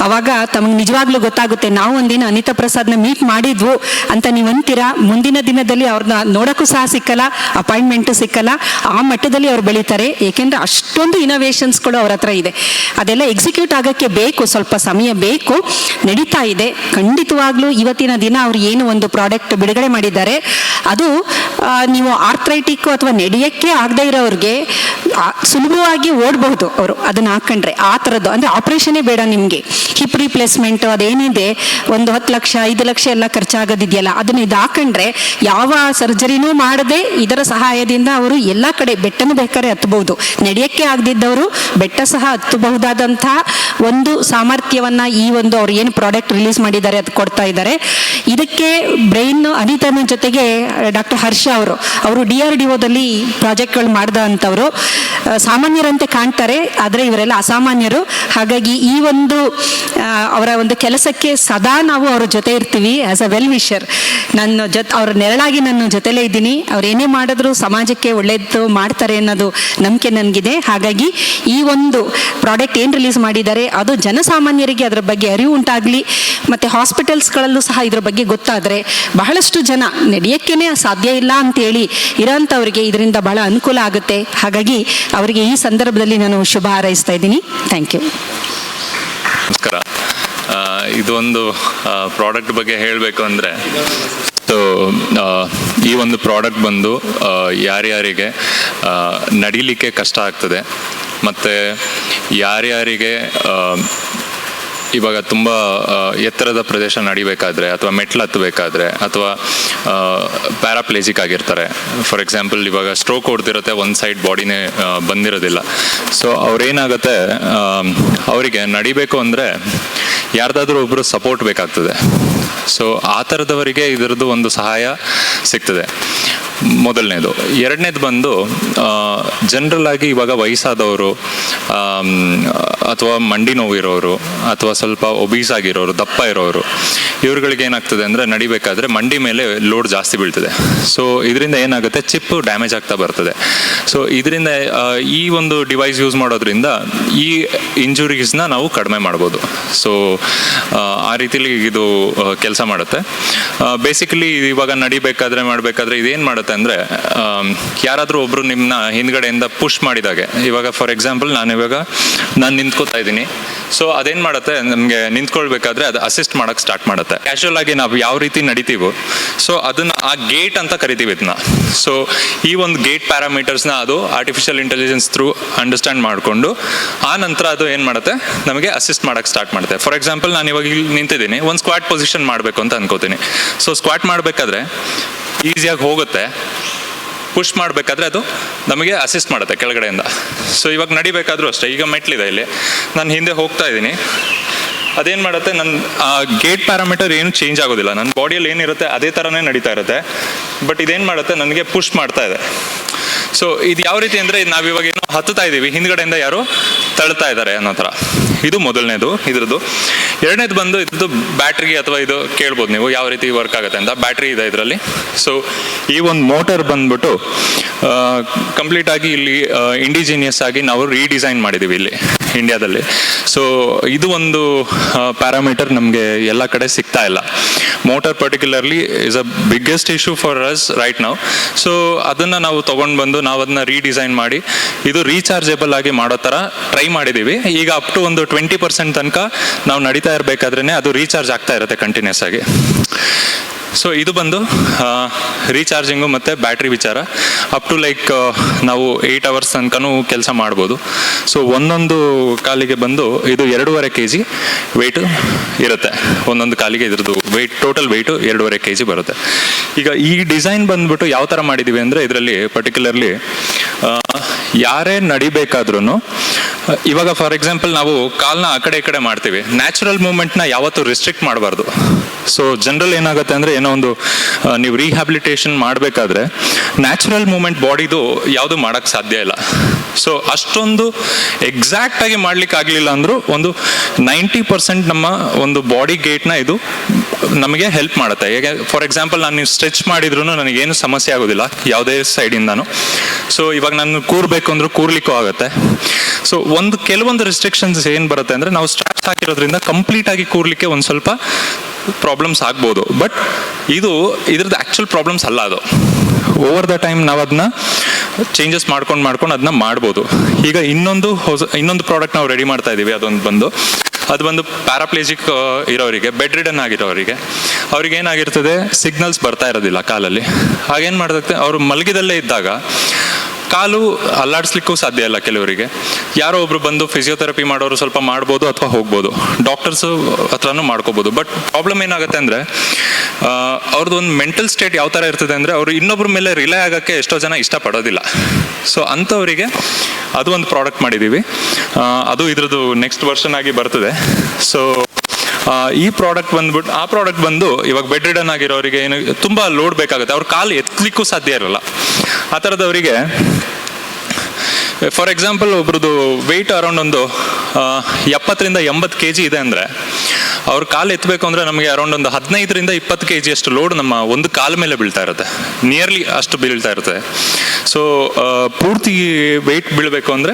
ಅವಾಗ ತಮಗೆ ನಿಜವಾಗ್ಲೂ ಗೊತ್ತಾಗುತ್ತೆ. ನಾವು ಒಂದಿನ ಅನಿತಾ ಪ್ರಸಾದ್ನ ಮೀಟ್ ಮಾಡಿದ್ವು ಅಂತ ನೀವು ಅಂತೀರಾ? ಮುಂದಿನ ದಿನದಲ್ಲಿ ಅವ್ರನ್ನ ನೋಡೋಕ್ಕೂ ಸಹ ಸಿಕ್ಕಲ್ಲ ಅಪಾಯಿಂಟ್ಮೆಂಟು ಸಿಕ್ಕಲ್ಲ. ಆ ಮಟ್ಟದಲ್ಲಿ ಅವ್ರು ಬೆಳೀತಾರೆ. ಏಕೆಂದರೆ ಅಷ್ಟೊಂದು ಇನೋವೇಷನ್ಸ್ಗಳು ಅವ್ರ ಹತ್ರ ಇದೆ. ಅದೆಲ್ಲ ಎಕ್ಸಿಕ್ಯೂಟ್ ಆಗೋಕ್ಕೆ ಬೇಕು, ಸ್ವಲ್ಪ ಸಮಯ ಬೇಕು, ನಡೀತಾ ಇದೆ. ಖಂಡಿತವಾಗ್ಲೂ ಇವತ್ತಿನ ದಿನ ಅವ್ರು ಏನು ಒಂದು ಪ್ರಾಡಕ್ಟ್ ಬಿಡುಗಡೆ ಮಾಡಿದ್ದಾರೆ, ಅದು ನೀವು ಆರ್ಥ್ರೈಟಿಕ್ ಅಥವಾ ನಡೆಯೋಕ್ಕೆ ಆಗದೇ ಇರೋರಿಗೆ ಸುಲಭವಾಗಿ ಓಡಬಹುದು ಅವರು ಅದನ್ನ ಹಾಕೊಂಡ್ರೆ. ಆ ಥರದ್ದು ಅಂದರೆ ಆಪ್ರೇಷನೇ ಬೇಡ ನಿಮಗೆ. ಹಿಪ್ ರಿಪ್ಲೇಸ್ಮೆಂಟ್ ಅದೇನಿದೆ ಒಂದು ಹತ್ತು ಲಕ್ಷ, ಐದು ಲಕ್ಷ ಎಲ್ಲ ಖರ್ಚಾಗೋದಿದೆಯಲ್ಲ, ಅದನ್ನ ಇದು ಹಾಕೊಂಡ್ರೆ ಯಾವ ಸರ್ಜರಿನೂ ಮಾಡದೆ ಇದರ ಸಹಾಯದಿಂದ ಅವರು ಎಲ್ಲ ಕಡೆ ಬೆಟ್ಟನೂ ಬೇಕಾದ್ರೆ ಹತ್ತಬಹುದು ನಡೆಯಕ್ಕೆ ಆಗದಿದ್ದವರು ಬೆಟ್ಟ ಸಹ ಹತ್ತಬಹುದಾದಂತಹ ಒಂದು ಸಾಮರ್ಥ್ಯವನ್ನ ಈ ಒಂದು ಅವ್ರು ಏನು ಪ್ರಾಡಕ್ಟ್ ರಿಲೀಸ್ ಮಾಡಿದ್ದಾರೆ ಅದು ಕೊಡ್ತಾ ಇದ್ದಾರೆ. ಇದಕ್ಕೆ ಬ್ರೈನ್ ಅನಿತನ ಜೊತೆಗೆ ಡಾಕ್ಟರ್ ಹರ್ಷ ಅವರು ಅವರು ಡಿ ಆರ್ ಡಿ ಒದಲ್ಲಿ ಪ್ರಾಜೆಕ್ಟ್ಗಳು ಮಾಡ್ದ ಅಂಥವರು ಸಾಮಾನ್ಯರಂತೆ ಕಾಣ್ತಾರೆ, ಆದರೆ ಇವರೆಲ್ಲ ಅಸಾಮಾನ್ಯರು. ಹಾಗಾಗಿ ಈ ಒಂದು ಅವರ ಒಂದು ಕೆಲಸಕ್ಕೆ ಸದಾ ನಾವು ಅವ್ರ ಜೊತೆ ಇರ್ತೀವಿ ಆಸ್ ಅ ವೆಲ್ ವಿಷರ್ ನನ್ನ ಜೊತೆ, ಅವ್ರ ನೆರಳಾಗಿ ನನ್ನ ಜೊತೆಲೇ ಇದ್ದೀನಿ. ಅವ್ರು ಏನೇ ಮಾಡಿದ್ರು ಸಮಾಜಕ್ಕೆ ಒಳ್ಳೆಯದು ಮಾಡ್ತಾರೆ ಅನ್ನೋದು ನಂಬಿಕೆ ನನಗಿದೆ. ಹಾಗಾಗಿ ಈ ಒಂದು ಪ್ರಾಡಕ್ಟ್ ಏನು ರಿಲೀಸ್ ಮಾಡಿದ್ದಾರೆ ಅದು ಜನಸಾಮಾನ್ಯರಿಗೆ ಅದರ ಬಗ್ಗೆ ಅರಿವು ಉಂಟಾಗಲಿ, ಮತ್ತು ಹಾಸ್ಪಿಟಲ್ಸ್ಗಳಲ್ಲೂ ಸಹ ಇದರ ಬಗ್ಗೆ ಗೊತ್ತಾದರೆ ಬಹಳಷ್ಟು ಜನ ನಡೆಯೋಕ್ಕೇನೆ ಸಾಧ್ಯ ಇಲ್ಲ ಅಂತೇಳಿ ಇರೋಂಥವ್ರಿಗೆ ಇದರಿಂದ ಬಹಳ ಅನುಕೂಲ ಆಗುತ್ತೆ. ಹಾಗಾಗಿ ಅವರಿಗೆ ಈ ಸಂದರ್ಭದಲ್ಲಿ ನಾನು ಶುಭ ಹಾರೈಸ್ತಾ ಇದ್ದೀನಿ. ಥ್ಯಾಂಕ್ ಯು ನಮಸ್ಕಾರ. ಇದೊಂದು ಪ್ರಾಡಕ್ಟ್ ಬಗ್ಗೆ ಹೇಳಬೇಕು ಅಂದರೆ, ಸೊ ಈ ಒಂದು ಪ್ರಾಡಕ್ಟ್ ಬಂದು ಯಾರ್ಯಾರಿಗೆ ನಡಿಲಿಕ್ಕೆ ಕಷ್ಟ ಆಗ್ತದೆ. ಮತ್ತು ಯಾರ್ಯಾರಿಗೆ ಇವಾಗ ತುಂಬ ಎತ್ತರದ ಪ್ರದೇಶ ನಡಿಬೇಕಾದ್ರೆ ಅಥವಾ ಮೆಟ್ಲು ಹತ್ತಬೇಕಾದ್ರೆ ಅಥವಾ ಪ್ಯಾರಾಪ್ಲೇಜಿಕ್ ಆಗಿರ್ತಾರೆ. ಫಾರ್ ಎಕ್ಸಾಂಪಲ್ ಇವಾಗ ಸ್ಟ್ರೋಕ್ ಹೊಡೆದಿರುತ್ತೆ, ಒಂದು ಸೈಡ್ ಬಾಡಿನೇ ಬಂದಿರೋದಿಲ್ಲ. ಸೊ ಅವ್ರೇನಾಗುತ್ತೆ ಅವರಿಗೆ ನಡಿಬೇಕು ಅಂದರೆ ಯಾರ್ದಾದ್ರೂ ಒಬ್ಬರು ಸಪೋರ್ಟ್ ಬೇಕಾಗ್ತದೆ. ಸೊ ಆ ಥರದವರಿಗೆ ಇದರದ್ದು ಒಂದು ಸಹಾಯ ಸಿಗ್ತದೆ. ಮೊದಲನೇದು. ಎರಡನೇದು ಬಂದು ಜನರಲ್ ಆಗಿ ಇವಾಗ ವಯಸ್ಸಾದವರು ಅಥವಾ ಮಂಡಿ ನೋವಿರೋರು ಅಥವಾ ಸ್ವಲ್ಪ ಒಬೀಸ್ ಆಗಿರೋರು ದಪ್ಪ ಇರೋರು, ಇವ್ರುಗಳಿಗೆ ಏನಾಗ್ತದೆ ಅಂದರೆ ನಡಿಬೇಕಾದ್ರೆ ಮಂಡಿ ಮೇಲೆ ಲೋಡ್ ಜಾಸ್ತಿ ಬೀಳ್ತದೆ. ಸೊ ಇದರಿಂದ ಏನಾಗುತ್ತೆ? ಚಿಪ್ ಡ್ಯಾಮೇಜ್ ಆಗ್ತಾ ಬರ್ತದೆ. ಸೊ ಇದರಿಂದ ಈ ಒಂದು ಡಿವೈಸ್ ಯೂಸ್ ಮಾಡೋದ್ರಿಂದ ಈ ಇಂಜುರೀಸ್ನ ನಾವು ಕಡಿಮೆ ಮಾಡ್ಬೋದು. ಸೊ ಆ ರೀತಿಲಿ ಇದು ಕೆಲಸ ಮಾಡುತ್ತೆ. ಬೇಸಿಕಲಿ ಇವಾಗ ನಡಿಬೇಕಾದ್ರೆ ಮಾಡಬೇಕಾದ್ರೆ ಇದೇನು ಮಾಡುತ್ತೆ ಅಂದರೆ ಯಾರಾದರೂ ಒಬ್ಬರು ನಿಮ್ಮನ್ನ ಹಿಂದ್ಗಡೆಯಿಂದ ಪುಷ್ ಮಾಡಿದಾಗೆ. ಇವಾಗ ಫಾರ್ ಎಕ್ಸಾಂಪಲ್ ನಾನು ಇವಾಗ ನಾನು ನಿಂತ್ಕೋತಾ ಇದ್ದೀನಿ. ಸೊ ಅದೇನು ಮಾಡುತ್ತೆ? ನಮಗೆ ನಿಂತ್ಕೊಳ್ಬೇಕಾದ್ರೆ ಅದು ಅಸಿಸ್ಟ್ ಮಾಡೋಕ್ಕೆ ಸ್ಟಾರ್ಟ್ ಮಾಡುತ್ತೆ. ಕ್ಯಾಶುವಲ್ ಆಗಿ ನಾವು ಯಾವ ರೀತಿ ನಡಿತೀವೋ ಸೊ ಅದನ್ನ ಆ ಗೇಟ್ ಅಂತ ಕರಿತೀವಿ ಇದನ್ನ ಸೊ ಈ ಒಂದು ಗೇಟ್ ಪ್ಯಾರಾಮೀಟರ್ಸ್ನ ಅದು ಆರ್ಟಿಫಿಷಿಯಲ್ ಇಂಟೆಲಿಜೆನ್ಸ್ ಥ್ರೂ ಅಂಡರ್ಸ್ಟ್ಯಾಂಡ್ ಮಾಡಿಕೊಂಡು, ಆ ನಂತರ ಅದು ಏನು ಮಾಡುತ್ತೆ? ನಮಗೆ ಅಸಿಸ್ಟ್ ಮಾಡೋಕ್ಕೆ ಸ್ಟಾರ್ಟ್ ಮಾಡುತ್ತೆ. ಫಾರ್ ಎಕ್ಸಾಂಪಲ್ ನಾನು ಇವಾಗ ಇಲ್ಲಿ ನಿಂತಿದ್ದೀನಿ. ಒಂದು ಸ್ಕ್ವಾಟ್ ಪೊಸಿಷನ್ ಮಾಡಬೇಕು ಅಂತ ಅನ್ಕೋತೀನಿ. ಸೊ ಸ್ಕ್ವಾಟ್ ಮಾಡಬೇಕಾದ್ರೆ ಈಸಿಯಾಗಿ ಹೋಗುತ್ತೆ. ಪುಷ್ ಮಾಡಬೇಕಾದ್ರೆ ಅದು ನಮಗೆ ಅಸಿಸ್ಟ್ ಮಾಡುತ್ತೆ ಕೆಳಗಡೆಯಿಂದ. ಸೊ ಇವಾಗ ನಡಿಬೇಕಾದ್ರೂ ಅಷ್ಟೇ, ಈಗ ಮೆಟ್ಲಿದೆ ಇಲ್ಲಿ. ನಾನು ಹಿಂದೆ ಹೋಗ್ತಾ ಇದ್ದೀನಿ. ಅದೇನು ಮಾಡುತ್ತೆ ನನ್ನ ಗೇಟ್ ಪ್ಯಾರಾಮೀಟರ್ ಏನು ಚೇಂಜ್ ಆಗೋದಿಲ್ಲ. ನನ್ನ ಬಾಡಿಯಲ್ಲಿ ಏನಿರುತ್ತೆ, ಅದೇ ಥರನೇ ನಡೀತಾ ಇರುತ್ತೆ. ಬಟ್ ಇದೇನು ಮಾಡುತ್ತೆ, ನನಗೆ ಪುಷ್ ಮಾಡ್ತಾ ಇದೆ. ಸೊ ಇದು ಯಾವ ರೀತಿ ಅಂದರೆ ನಾವಿವಾಗ ಏನೋ ಹತ್ತುತ್ತಾ ಇದ್ದೀವಿ ಹಿಂದ್ಗಡೆಯಿಂದ ಯಾರು ತಳ್ತಾ ಇದ್ದಾರೆ ಅನ್ನೋ ಥರ. ಇದು ಮೊದಲನೇದು, ಇದ್ರದ್ದು. ಎರಡನೇದು ಬಂದು ಇದ್ದು ಬ್ಯಾಟ್ರಿಗೆ ಅಥವಾ ಇದು ಕೇಳ್ಬೋದು ನೀವು ಯಾವ ರೀತಿ ವರ್ಕ್ ಆಗುತ್ತೆ ಅಂತ. ಬ್ಯಾಟ್ರಿ ಇದೆ ಇದರಲ್ಲಿ. ಸೊ ಈ ಒಂದು ಮೋಟರ್ ಬಂದ್ಬಿಟ್ಟು ಕಂಪ್ಲೀಟ್ ಆಗಿ ಇಲ್ಲಿ ಇಂಡಿಜಿನಿಯಸ್ ಆಗಿ ನಾವು ರೀಡಿಸೈನ್ ಮಾಡಿದ್ದೀವಿ ಇಲ್ಲಿ ಇಂಡಿಯಾದಲ್ಲಿ ಸೊ ಇದು ಒಂದು ಪ್ಯಾರಾಮೀಟರ್ ನಮಗೆ ಎಲ್ಲ ಕಡೆ ಸಿಗ್ತಾ ಇಲ್ಲ. Motor particularly is a biggest issue for us right ನಾವು ಸೊ ಅದನ್ನು ನಾವು ತೊಗೊಂಡು ಬಂದು ನಾವು ಅದನ್ನ ರೀಡಿಸೈನ್ ಮಾಡಿ, ಇದು ರೀಚಾರ್ಜೇಬಲ್ ಆಗಿ ಮಾಡೋ ಥರ ಟ್ರೈ ಮಾಡಿದ್ದೀವಿ ಈಗ ಅಪ್ ಟು ಒಂದು ಟ್ವೆಂಟಿ ಪರ್ಸೆಂಟ್ ತನಕ ನಾವು ನಡೀತಾ ಇರಬೇಕಾದ್ರೇ ಅದು ರೀಚಾರ್ಜ್ ಆಗ್ತಾ ಇರುತ್ತೆ ಕಂಟಿನ್ಯೂಸ್ ಆಗಿ. ಸೊ ಇದು ಬಂದು ರೀಚಾರ್ಜಿಂಗು ಮತ್ತು ಬ್ಯಾಟ್ರಿ ವಿಚಾರ. ಅಪ್ ಟು ಲೈಕ್ ನಾವು ಏಯ್ಟ್ ಅವರ್ಸ್ ತನಕನೂ ಕೆಲಸ ಮಾಡ್ಬೋದು. ಸೊ ಒಂದೊಂದು ಕಾಲಿಗೆ ಬಂದು ಇದು ಎರಡೂವರೆ ಕೆ ಜಿ ವೆಯ್ಟು ಇರುತ್ತೆ. ಒಂದೊಂದು ಕಾಲಿಗೆ ಇದ್ರದ್ದು ವೆಯ್ಟ್ ಟೋಟಲ್ ವೆಯ್ಟು ಎರಡೂವರೆ ಕೆ ಜಿ ಬರುತ್ತೆ. ಈಗ ಈ ಡಿಸೈನ್ ಬಂದ್ಬಿಟ್ಟು ಯಾವ ಥರ ಮಾಡಿದ್ದೀವಿ ಅಂದರೆ, ಇದರಲ್ಲಿ ಪರ್ಟಿಕ್ಯುಲರ್ಲಿ ಯಾರೇ ನಡಿಬೇಕಾದ್ರೂ ಇವಾಗ ಫಾರ್ ಎಕ್ಸಾಂಪಲ್ ನಾವು ಕಾಲ್ನ ಆ ಕಡೆ ಈ ಕಡೆ ಮಾಡ್ತೀವಿ. ನ್ಯಾಚುರಲ್ ಮೂಮೆಂಟ್ನ ಯಾವತ್ತೂ ರಿಸ್ಟ್ರಿಕ್ಟ್ ಮಾಡಬಾರ್ದು. ಸೊ ಜನರಲ್ ಏನಾಗುತ್ತೆ ಅಂದರೆ ಏನೋ ಒಂದು ನೀವು ರಿಹ್ಯಾಬಿಲಿಟೇಷನ್ ಮಾಡಬೇಕಾದ್ರೆ ನ್ಯಾಚುರಲ್ ಮೂಮೆಂಟ್ ಬಾಡಿದು ಯಾವುದು ಮಾಡೋಕ್ಕೆ ಸಾಧ್ಯ ಇಲ್ಲ. ಸೊ ಅಷ್ಟೊಂದು ಎಕ್ಸಾಕ್ಟಾಗಿ ಮಾಡ್ಲಿಕ್ಕೆ ಆಗಲಿಲ್ಲ ಅಂದರೂ ಒಂದು ನೈಂಟಿ ಪರ್ಸೆಂಟ್ ನಮ್ಮ ಒಂದು ಬಾಡಿ ಗೇಟ್ನ ಇದು ನಮಗೆ ಹೆಲ್ಪ್ ಮಾಡುತ್ತೆ. ಹೇಗೆ ಫಾರ್ ಎಕ್ಸಾಂಪಲ್ ನಾನು ನೀವು ಸ್ಟ್ರೆಚ್ ಮಾಡಿದ್ರು ನನಗೇನು ಸಮಸ್ಯೆ ಆಗೋದಿಲ್ಲ, ಯಾವುದೇ ಸೈಡಿಂದನೂ ಸೊ ಇವಾಗ ನಾನು ಕೂರಬೇಕು ಅಂದ್ರೆ ಕೂರ್ಲಿಕ್ಕೂ ಆಗುತ್ತೆ. ಸೊ ಒಂದು, ಕೆಲವೊಂದು ರೆಸ್ಟ್ರಿಕ್ಷನ್ಸ್ ಏನು ಬರುತ್ತೆ ಅಂದರೆ ನಾವು ಸ್ಟ್ರಾಪ್ಸ್ ಹಾಕಿರೋದ್ರಿಂದ ಕಂಪ್ಲೀಟ್ ಆಗಿ ಕೂರ್ಲಿಕ್ಕೆ ಒಂದು ಸ್ವಲ್ಪ ಪ್ರಾಬ್ಲಮ್ಸ್ ಆಗ್ಬೋದು. ಬಟ್ ಇದು ಇದ್ರದ್ದು ಆ್ಯಕ್ಚುಲ್ ಪ್ರಾಬ್ಲಮ್ಸ್ ಅಲ್ಲ ಅದು. ಓವರ್ ದ ಟೈಮ್ ನಾವು ಅದನ್ನ ಚೇಂಜಸ್ ಮಾಡ್ಕೊಂಡು ಮಾಡ್ಕೊಂಡು ಅದನ್ನ ಮಾಡ್ಬೋದು. ಈಗ ಇನ್ನೊಂದು ಹೊಸ, ಇನ್ನೊಂದು ಪ್ರಾಡಕ್ಟ್ ನಾವು ರೆಡಿ ಮಾಡ್ತಾ ಇದ್ದೀವಿ ಅದೊಂದು ಬಂದು. ಅದು ಬಂದು ಪ್ಯಾರಾಪ್ಲೇಜಿಕ್ ಇರೋರಿಗೆ ಬೆಡ್ ರಿಡನ್ ಆಗಿರೋರಿಗೆ. ಅವ್ರಿಗೆ ಏನಾಗಿರ್ತದೆ? ಸಿಗ್ನಲ್ಸ್ ಬರ್ತಾ ಇರೋದಿಲ್ಲ ಕಾಲಲ್ಲಿ. ಹಾಗೇನು ಮಾಡುತ್ತೆ ಅವರು ಮಲಗಿದಲ್ಲೇ ಇದ್ದಾಗ ಕಾಲು ಅಲ್ಲಾಡಿಸ್ಲಿಕ್ಕೂ ಸಾಧ್ಯ ಇಲ್ಲ ಕೆಲವರಿಗೆ. ಯಾರೋ ಒಬ್ರು ಬಂದು ಫಿಸಿಯೋಥೆರಪಿ ಮಾಡೋರು ಸ್ವಲ್ಪ ಮಾಡ್ಬೋದು ಅಥವಾ ಹೋಗ್ಬೋದು. ಡಾಕ್ಟರ್ಸು ಹತ್ರನೂ ಮಾಡ್ಕೋಬೋದು. ಬಟ್ ಪ್ರಾಬ್ಲಮ್ ಏನಾಗುತ್ತೆ ಅಂದರೆ ಅವ್ರದ್ದು ಒಂದು ಮೆಂಟಲ್ ಸ್ಟೇಟ್ ಯಾವ ಥರ ಇರ್ತದೆ ಅಂದರೆ, ಅವರು ಇನ್ನೊಬ್ಬರ ಮೇಲೆ ರಿಲೈ ಆಗೋಕ್ಕೆ ಎಷ್ಟೋ ಜನ ಇಷ್ಟಪಡೋದಿಲ್ಲ. ಸೊ ಅಂಥವರಿಗೆ ಅದು ಒಂದು ಪ್ರಾಡಕ್ಟ್ ಮಾಡಿದ್ದೀವಿ ಅದು ಇದ್ರದ್ದು ನೆಕ್ಸ್ಟ್ ವರ್ಷನ್ ಆಗಿ ಬರ್ತದೆ. ಸೊ ಈ ಪ್ರಾಡಕ್ಟ್ ಬಂದ್ಬಿಟ್ಟು ಆ ಪ್ರಾಡಕ್ಟ್ ಬಂದು ಇವಾಗ ಬೆಡ್ ರಿಡನ್ ಆಗಿರೋರಿಗೆ ಏನು ತುಂಬ ಲೋಡ್ ಬೇಕಾಗುತ್ತೆ. ಅವ್ರ ಕಾಲು ಎತ್ತಲಿಕ್ಕೂ ಸಾಧ್ಯ ಇರಲ್ಲ. ಆ ಥರದವರಿಗೆ ಫಾರ್ ಎಕ್ಸಾಂಪಲ್ ಒಬ್ರದ್ದು ವೆಯ್ಟ್ ಅರೌಂಡ್ ಒಂದು ಎಪ್ಪತ್ತರಿಂದ ಎಂಬತ್ತು ಕೆ ಜಿ ಇದೆ ಅಂದರೆ ಅವ್ರ ಕಾಲು ಎತ್ತಬೇಕು ಅಂದರೆ ನಮಗೆ ಅರೌಂಡ್ ಒಂದು ಹದಿನೈದರಿಂದ ಇಪ್ಪತ್ತು ಕೆ ಜಿಯಷ್ಟು ಲೋಡ್ ನಮ್ಮ ಒಂದು ಕಾಲ ಮೇಲೆ ಬೀಳ್ತಾ ಇರುತ್ತೆ. ನಿಯರ್ಲಿ ಅಷ್ಟು ಬೀಳ್ತಾ ಇರುತ್ತೆ. ಸೊ ಪೂರ್ತಿ ವೆಯ್ಟ್ ಬೀಳಬೇಕು ಅಂದರೆ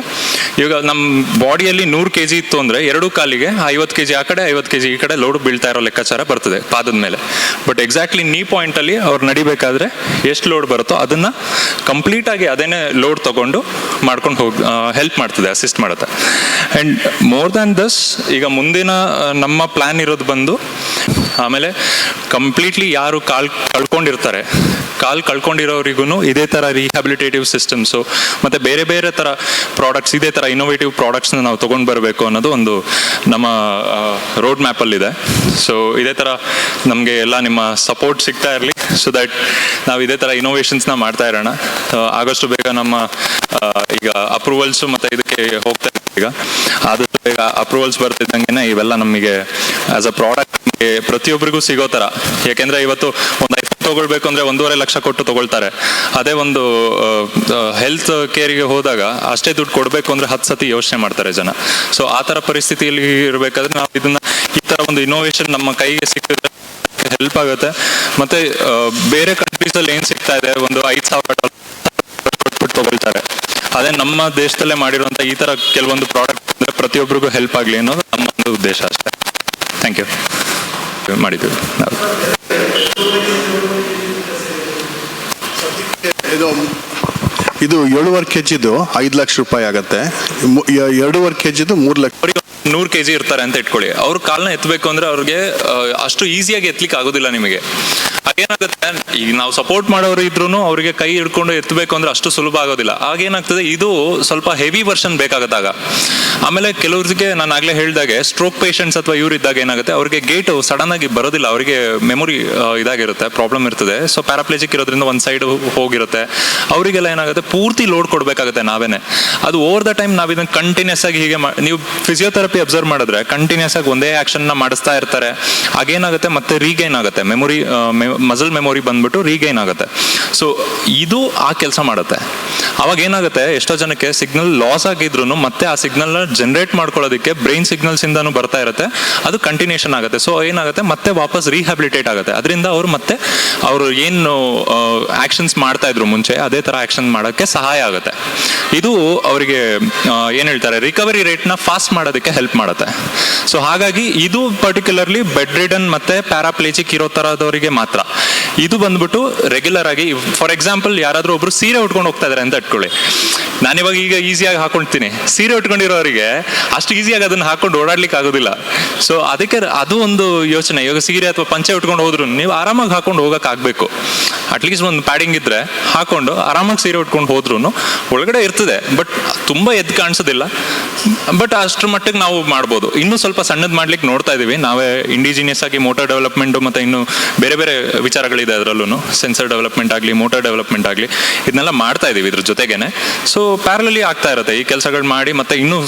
ಇವಾಗ ನಮ್ಮ ಬಾಡಿಯಲ್ಲಿ ನೂರು ಕೆ ಜಿ ಇತ್ತು ಅಂದರೆ ಎರಡು ಕಾಲಿಗೆ ಐವತ್ತು ಕೆ ಜಿ ಆ ಕಡೆ, ಐವತ್ತು ಕೆ ಜಿ ಈ ಕಡೆ ಲೋಡ್ ಬೀಳ್ತಾ ಇರೋ ಲೆಕ್ಕಾಚಾರ ಬರ್ತದೆ ಪಾದದ ಮೇಲೆ. ಬಟ್ ಎಕ್ಸಾಕ್ಟ್ಲಿ ನೀ ಪಾಯಿಂಟಲ್ಲಿ ಅವ್ರು ನಡಿಬೇಕಾದ್ರೆ ಎಷ್ಟು ಲೋಡ್ ಬರುತ್ತೋ ಅದನ್ನು ಕಂಪ್ಲೀಟಾಗಿ ಅದೇನೇ ಲೋಡ್ ತಗೊಂಡು ಮಾಡ್ಕೊಂಡು ಹೋಗಿ ಹೆಲ್ಪ್ ಮಾಡ್ತದೆ ಅಸಿಸ್ಟ್ ಮಾಡುತ್ತೆ. ಆ್ಯಂಡ್ ಮೋರ್ ದ್ಯಾನ್ ದಸ್ ಈಗ ಮುಂದಿನ ನಮ್ಮ ಪ್ಲ್ಯಾನ್ ಇರೋದು ಬಂದು, ಆಮೇಲೆ ಕಂಪ್ಲೀಟ್ಲಿ ಯಾರು ಕಾಲ್ ಕಳ್ಕೊಂಡಿರ್ತಾರೆ. ಕಾಲ್ ಕಳ್ಕೊಂಡಿರೋರಿಗೂ ಇದೇ ಥರ ರಿಹ್ಯಾಬಿಲಿಟೇಟಿವ್ ಸಿಸ್ಟಮ್ಸು ಮತ್ತು ಬೇರೆ ಬೇರೆ ಥರ ಪ್ರಾಡಕ್ಟ್ಸ್ ಇದೇ ಥರ ಇನೋವೇಟಿವ್ ಪ್ರಾಡಕ್ಟ್ಸ್ನ ನಾವು ತೊಗೊಂಡು ಬರಬೇಕು ಅನ್ನೋದು ಒಂದು ನಮ್ಮ ರೋಡ್ ಮ್ಯಾಪಲ್ಲಿದೆ ಸೊ ಇದೇ ಥರ ನಮಗೆ ಎಲ್ಲ ನಿಮ್ಮ ಸಪೋರ್ಟ್ ಸಿಗ್ತಾ ಇರಲಿ ಸೊ ದಟ್ ನಾವು ಇದೇ ಥರ ಇನೋವೇಷನ್ಸ್ನ ಮಾಡ್ತಾ ಇರೋಣ. ಆಗಷ್ಟು ಬೇಗ ನಮ್ಮ ಈಗ ಅಪ್ರೂವಲ್ಸು ಮತ್ತು ಇದಕ್ಕೆ ಹೋಗ್ತಾ ಈಗ. ಆದಷ್ಟು ಬೇಗ ಅಪ್ರೂವಲ್ಸ್ ಬರ್ತಿದ್ದಂಗೆ ಇವೆಲ್ಲ ನಮಗೆ ಆಸ್ ಅ ಪ್ರಾಡಕ್ಟ್ ಪ್ರತಿಯೊಬ್ಬರಿಗೂ ಸಿಗೋ ಥರ. ಯಾಕೆಂದರೆ ಇವತ್ತು ಒಂದು ಐಫೋನ್ ತೊಗೊಳ್ಬೇಕು ಅಂದ್ರೆ ಒಂದೂವರೆ ಲಕ್ಷ ಕೊಟ್ಟು ತಗೊಳ್ತಾರೆ. ಅದೇ ಒಂದು ಹೆಲ್ತ್ ಕೇರಿಗೆ ಹೋದಾಗ ಅಷ್ಟೇ ದುಡ್ಡು ಕೊಡಬೇಕು ಅಂದರೆ ಹತ್ತು ಸತಿ ಯೋಚನೆ ಮಾಡ್ತಾರೆ ಜನ. ಸೊ ಆ ಥರ ಪರಿಸ್ಥಿತಿಯಲ್ಲಿ ಇರಬೇಕಾದ್ರೆ ನಾವು ಇದನ್ನ ಈ ಥರ ಒಂದು ಇನ್ನೋವೇಶನ್ ನಮ್ಮ ಕೈಗೆ ಸಿಕ್ಕಿದ್ರೆ ಹೆಲ್ಪ್ ಆಗುತ್ತೆ. ಮತ್ತೆ ಬೇರೆ ಕಂಟ್ರೀಸಲ್ಲಿ ಏನು ಸಿಗ್ತಾ ಇದೆ? ಒಂದು ಐದು ಸಾವಿರ ತಗೊಳ್ತಾರೆ. ಅದೇ ನಮ್ಮ ದೇಶದಲ್ಲೇ ಮಾಡಿರುವಂಥ ಈ ಥರ ಕೆಲವೊಂದು ಪ್ರಾಡಕ್ಟ್ ಅಂದರೆ ಪ್ರತಿಯೊಬ್ಬರಿಗೂ ಹೆಲ್ಪ್ ಆಗಲಿ ಅನ್ನೋದು ನಮ್ಮ ಒಂದು ಉದ್ದೇಶ ಅಷ್ಟೇ. ಥ್ಯಾಂಕ್ ಯು ಮಾಡಿದ್ದು. ನಾವು ಇದು ಇದು ಏಳುವರೆ ಕೆ ಜಿದು ಐದು ಲಕ್ಷ ರೂಪಾಯಿ ಆಗುತ್ತೆ. ಎರಡೂವರೆ ಕೆ ಜಿದು ಮೂರು ಲಕ್ಷ ನೂರು ಕೆ ಜಿ ಇರ್ತಾರೆ ಅಂತ ಇಟ್ಕೊಳ್ಳಿ. ಅವ್ರ ಕಾಲನ್ನ ಎತ್ತಬೇಕು ಅಂದ್ರೆ ಅವ್ರಿಗೆ ಅಷ್ಟು ಈಸಿಯಾಗಿ ಎತ್ತಲಿಕ್ಕೆ ಆಗೋದಿಲ್ಲ ನಿಮಗೆ. ಹಾಗೇನಾಗುತ್ತೆ ಈಗ ನಾವು ಸಪೋರ್ಟ್ ಮಾಡೋರು ಇದ್ರು ಅವರಿಗೆ ಕೈ ಹಿಡ್ಕೊಂಡು ಎತ್ತಬೇಕು ಅಂದ್ರೆ ಅಷ್ಟು ಸುಲಭ ಆಗೋದಿಲ್ಲ. ಆಗೇನಾಗ್ತದೆ ಇದು ಸ್ವಲ್ಪ ಹೆವಿ ವರ್ಷನ್ ಬೇಕಾಗತ್ತಾಗ. ಆಮೇಲೆ ಕೆಲವ್ರಿಗೆ ನಾನು ಆಗ್ಲೇ ಹೇಳಿದಾಗೆ ಸ್ಟ್ರೋಕ್ ಪೇಷಂಟ್ಸ್ ಅಥವಾ ಇವ್ರು ಇದ್ದಾಗ ಏನಾಗುತ್ತೆ, ಅವ್ರಿಗೆ ಗೇಟ್ ಸಡನ್ ಆಗಿ ಬರೋದಿಲ್ಲ. ಅವರಿಗೆ ಮೆಮೊರಿ ಇದಾಗಿರುತ್ತೆ ಪ್ರಾಬ್ಲಮ್ ಇರ್ತದೆ. ಸೊ ಪ್ಯಾರಾಪ್ಲೇಜಿಕ್ ಇರೋದ್ರಿಂದ ಒಂದು ಸೈಡ್ ಹೋಗಿರುತ್ತೆ. ಅವರಿಗೆಲ್ಲ ಏನಾಗುತ್ತೆ, ಪೂರ್ತಿ ಲೋಡ್ ಕೊಡಬೇಕಾಗುತ್ತೆ ನಾವೇನೆ. ಅದು ಓವರ್ ದ ಟೈಮ್ ನಾವು ಕಂಟಿನ್ಯೂಸ್ ಆಗಿ ಹೀಗೆ ನೀವು ಫಿಸಿಯೋಥೆರಪಿ ಅಬ್ಸರ್ವ್ ಮಾಡಿದ್ರೆ ಕಂಟಿನ್ಯೂಸ್ ಆಗಿ ಒಂದೇ ಆಕ್ಷನ್ನ ಮಾಡಿಸ್ತಾ ಇರ್ತಾರೆ. ಆಗೇನಾಗುತ್ತೆ ಮತ್ತೆ ರೀಗೈನ್ ಆಗುತ್ತೆ. ಮೆಮೊರಿ ಮಸಲ್ ಮೆಮೊರಿ ಬಂದ್ಬಿಟ್ಟು ರೀಗೈನ್ ಆಗುತ್ತೆ. ಸೊ ಇದು ಆ ಕೆಲಸ ಮಾಡುತ್ತೆ. ಅವಾಗ ಏನಾಗುತ್ತೆ? ಎಷ್ಟೋ ಜನಕ್ಕೆ ಸಿಗ್ನಲ್ ಲಾಸ್ ಆಗಿದ್ರು ಮತ್ತೆ ಆ ಸಿಗ್ನಲ್ನ ಜನರೇಟ್ ಮಾಡ್ಕೊಳ್ಳೋದಕ್ಕೆ ಬ್ರೈನ್ ಸಿಗ್ನಲ್ಸ್ ಇಂದಾನು ಬರ್ತಾ ಇರುತ್ತೆ. ಅದು ಕಂಟಿನ್ಯೂಷನ್ ಆಗುತ್ತೆ. ಸೊ ಏನಾಗುತ್ತೆ? ಮತ್ತೆ ವಾಪಸ್ ರೀಹ್ಯಾಬಿಲಿಟೇಟ್ ಆಗುತ್ತೆ. ಅದರಿಂದ ಅವರು ಮತ್ತೆ ಅವರು ಏನು ಆಕ್ಷನ್ಸ್ ಮಾಡ್ತಾ ಇದ್ರು ಮುಂಚೆ ಅದೇ ತರ ಆಕ್ಷನ್ ಮಾಡೋಕ್ಕೆ ಸಹಾಯ ಆಗುತ್ತೆ. ಇದು ಅವರಿಗೆ ಏನ್ ಹೇಳ್ತಾರೆ? ರಿಕವರಿ ರೇಟ್ನ ಫಾಸ್ಟ್ ಮಾಡೋದಕ್ಕೆ ಹೆಲ್ಪ್ ಮಾಡುತ್ತೆ. ಸೊ ಹಾಗಾಗಿ ಇದು ಪರ್ಟಿಕ್ಯುಲರ್ಲಿ ಬೆಡ್ ರಿಡನ್ ಮತ್ತೆ ಪ್ಯಾರಾಪ್ಲೇಜಿಕ್ ಇರೋ ತರದವರಿಗೆ ಮಾತ್ರ. ಇದು ಬಂದ್ಬಿಟ್ಟು ರೆಗ್ಯುಲರ್ ಆಗಿ ಫಾರ್ ಎಕ್ಸಾಂಪಲ್ ಯಾರಾದರೂ ಒಬ್ರು ಸೀರೆ ಉಟ್ಕೊಂಡು ಹೋಗ್ತಾ ಇದಾರೆ ಅಂತ ಇಟ್ಕೊಳ್ಳಿ ನಾನಿವಾಗ ಈಗ ಈಸಿಯಾಗಿ ಹಾಕೊಳ್ತೀನಿ ಸೀರೆ ಉಟ್ಕೊಂಡಿರೋರಿಗೆ ಅಷ್ಟು ಈಸಿಯಾಗಿ ಅದನ್ನ ಹಾಕೊಂಡು ಓಡಾಡ್ಲಿಕ್ಕೆ ಆಗೋದಿಲ್ಲ. ಸೊ ಅದಕ್ಕೆ ಅದು ಒಂದು ಯೋಚನೆ. ಇವಾಗ ಸೀರೆ ಅಥವಾ ಪಂಚೆ ಉಟ್ಕೊಂಡು ಹೋದ್ರು ನೀವು ಆರಾಮಾಗಿ ಹಾಕೊಂಡು ಹೋಗಕ್ ಆಗ್ಬೇಕು. ಅಟ್ಲೀಸ್ಟ್ ಒಂದು ಪ್ಯಾಡಿಂಗ್ ಇದ್ರೆ ಹಾಕೊಂಡು ಆರಾಮಾಗಿ ಸೀರೆ ಉಟ್ಕೊಂಡು ಹೋದ್ರು ಒಳಗಡೆ ಇರ್ತದೆ. ಬಟ್ ತುಂಬಾ ಎದ್ದು ಕಾಣಿಸೋದಿಲ್ಲ. ಬಟ್ ಅಷ್ಟ್ರ ಮಟ್ಟಿಗೆ ನಾವು ಮಾಡ್ಬೋದು. ಇನ್ನೂ ಸ್ವಲ್ಪ ಸಣ್ಣದ್ ಮಾಡ್ಲಿಕ್ಕೆ ನೋಡ್ತಾ ಇದೀವಿ. ನಾವೇ ಇಂಡಿಜಿನಿಯಸ್ ಆಗಿ ಮೋಟರ್ ಡೆವಲಪ್ಮೆಂಟ್ ಮತ್ತೆ ಇನ್ನು ಬೇರೆ ಬೇರೆ ವಿಚಾರಗಳಿದೆ ಅದರಲ್ಲೂ ಸೆನ್ಸರ್ ಡೆವಲಪ್ಮೆಂಟ್ ಆಗಲಿ ಮೋಟರ್ ಡೆವಲಪ್ಮೆಂಟ್ ಆಗಲಿ ಇದನ್ನೆಲ್ಲ ಮಾಡ್ತಾ ಇದೀವಿ ಇದ್ರ ಜೊತೆಗೇನೆ. ಸೊ ಪ್ಯಾರಲಲ್ಲಿ ಆಗ್ತಾ ಇರುತ್ತೆ. ಈ ಕೆಲಸಗಳು ಮಾಡಿ ಮತ್ತೆ ಇನ್ನೂ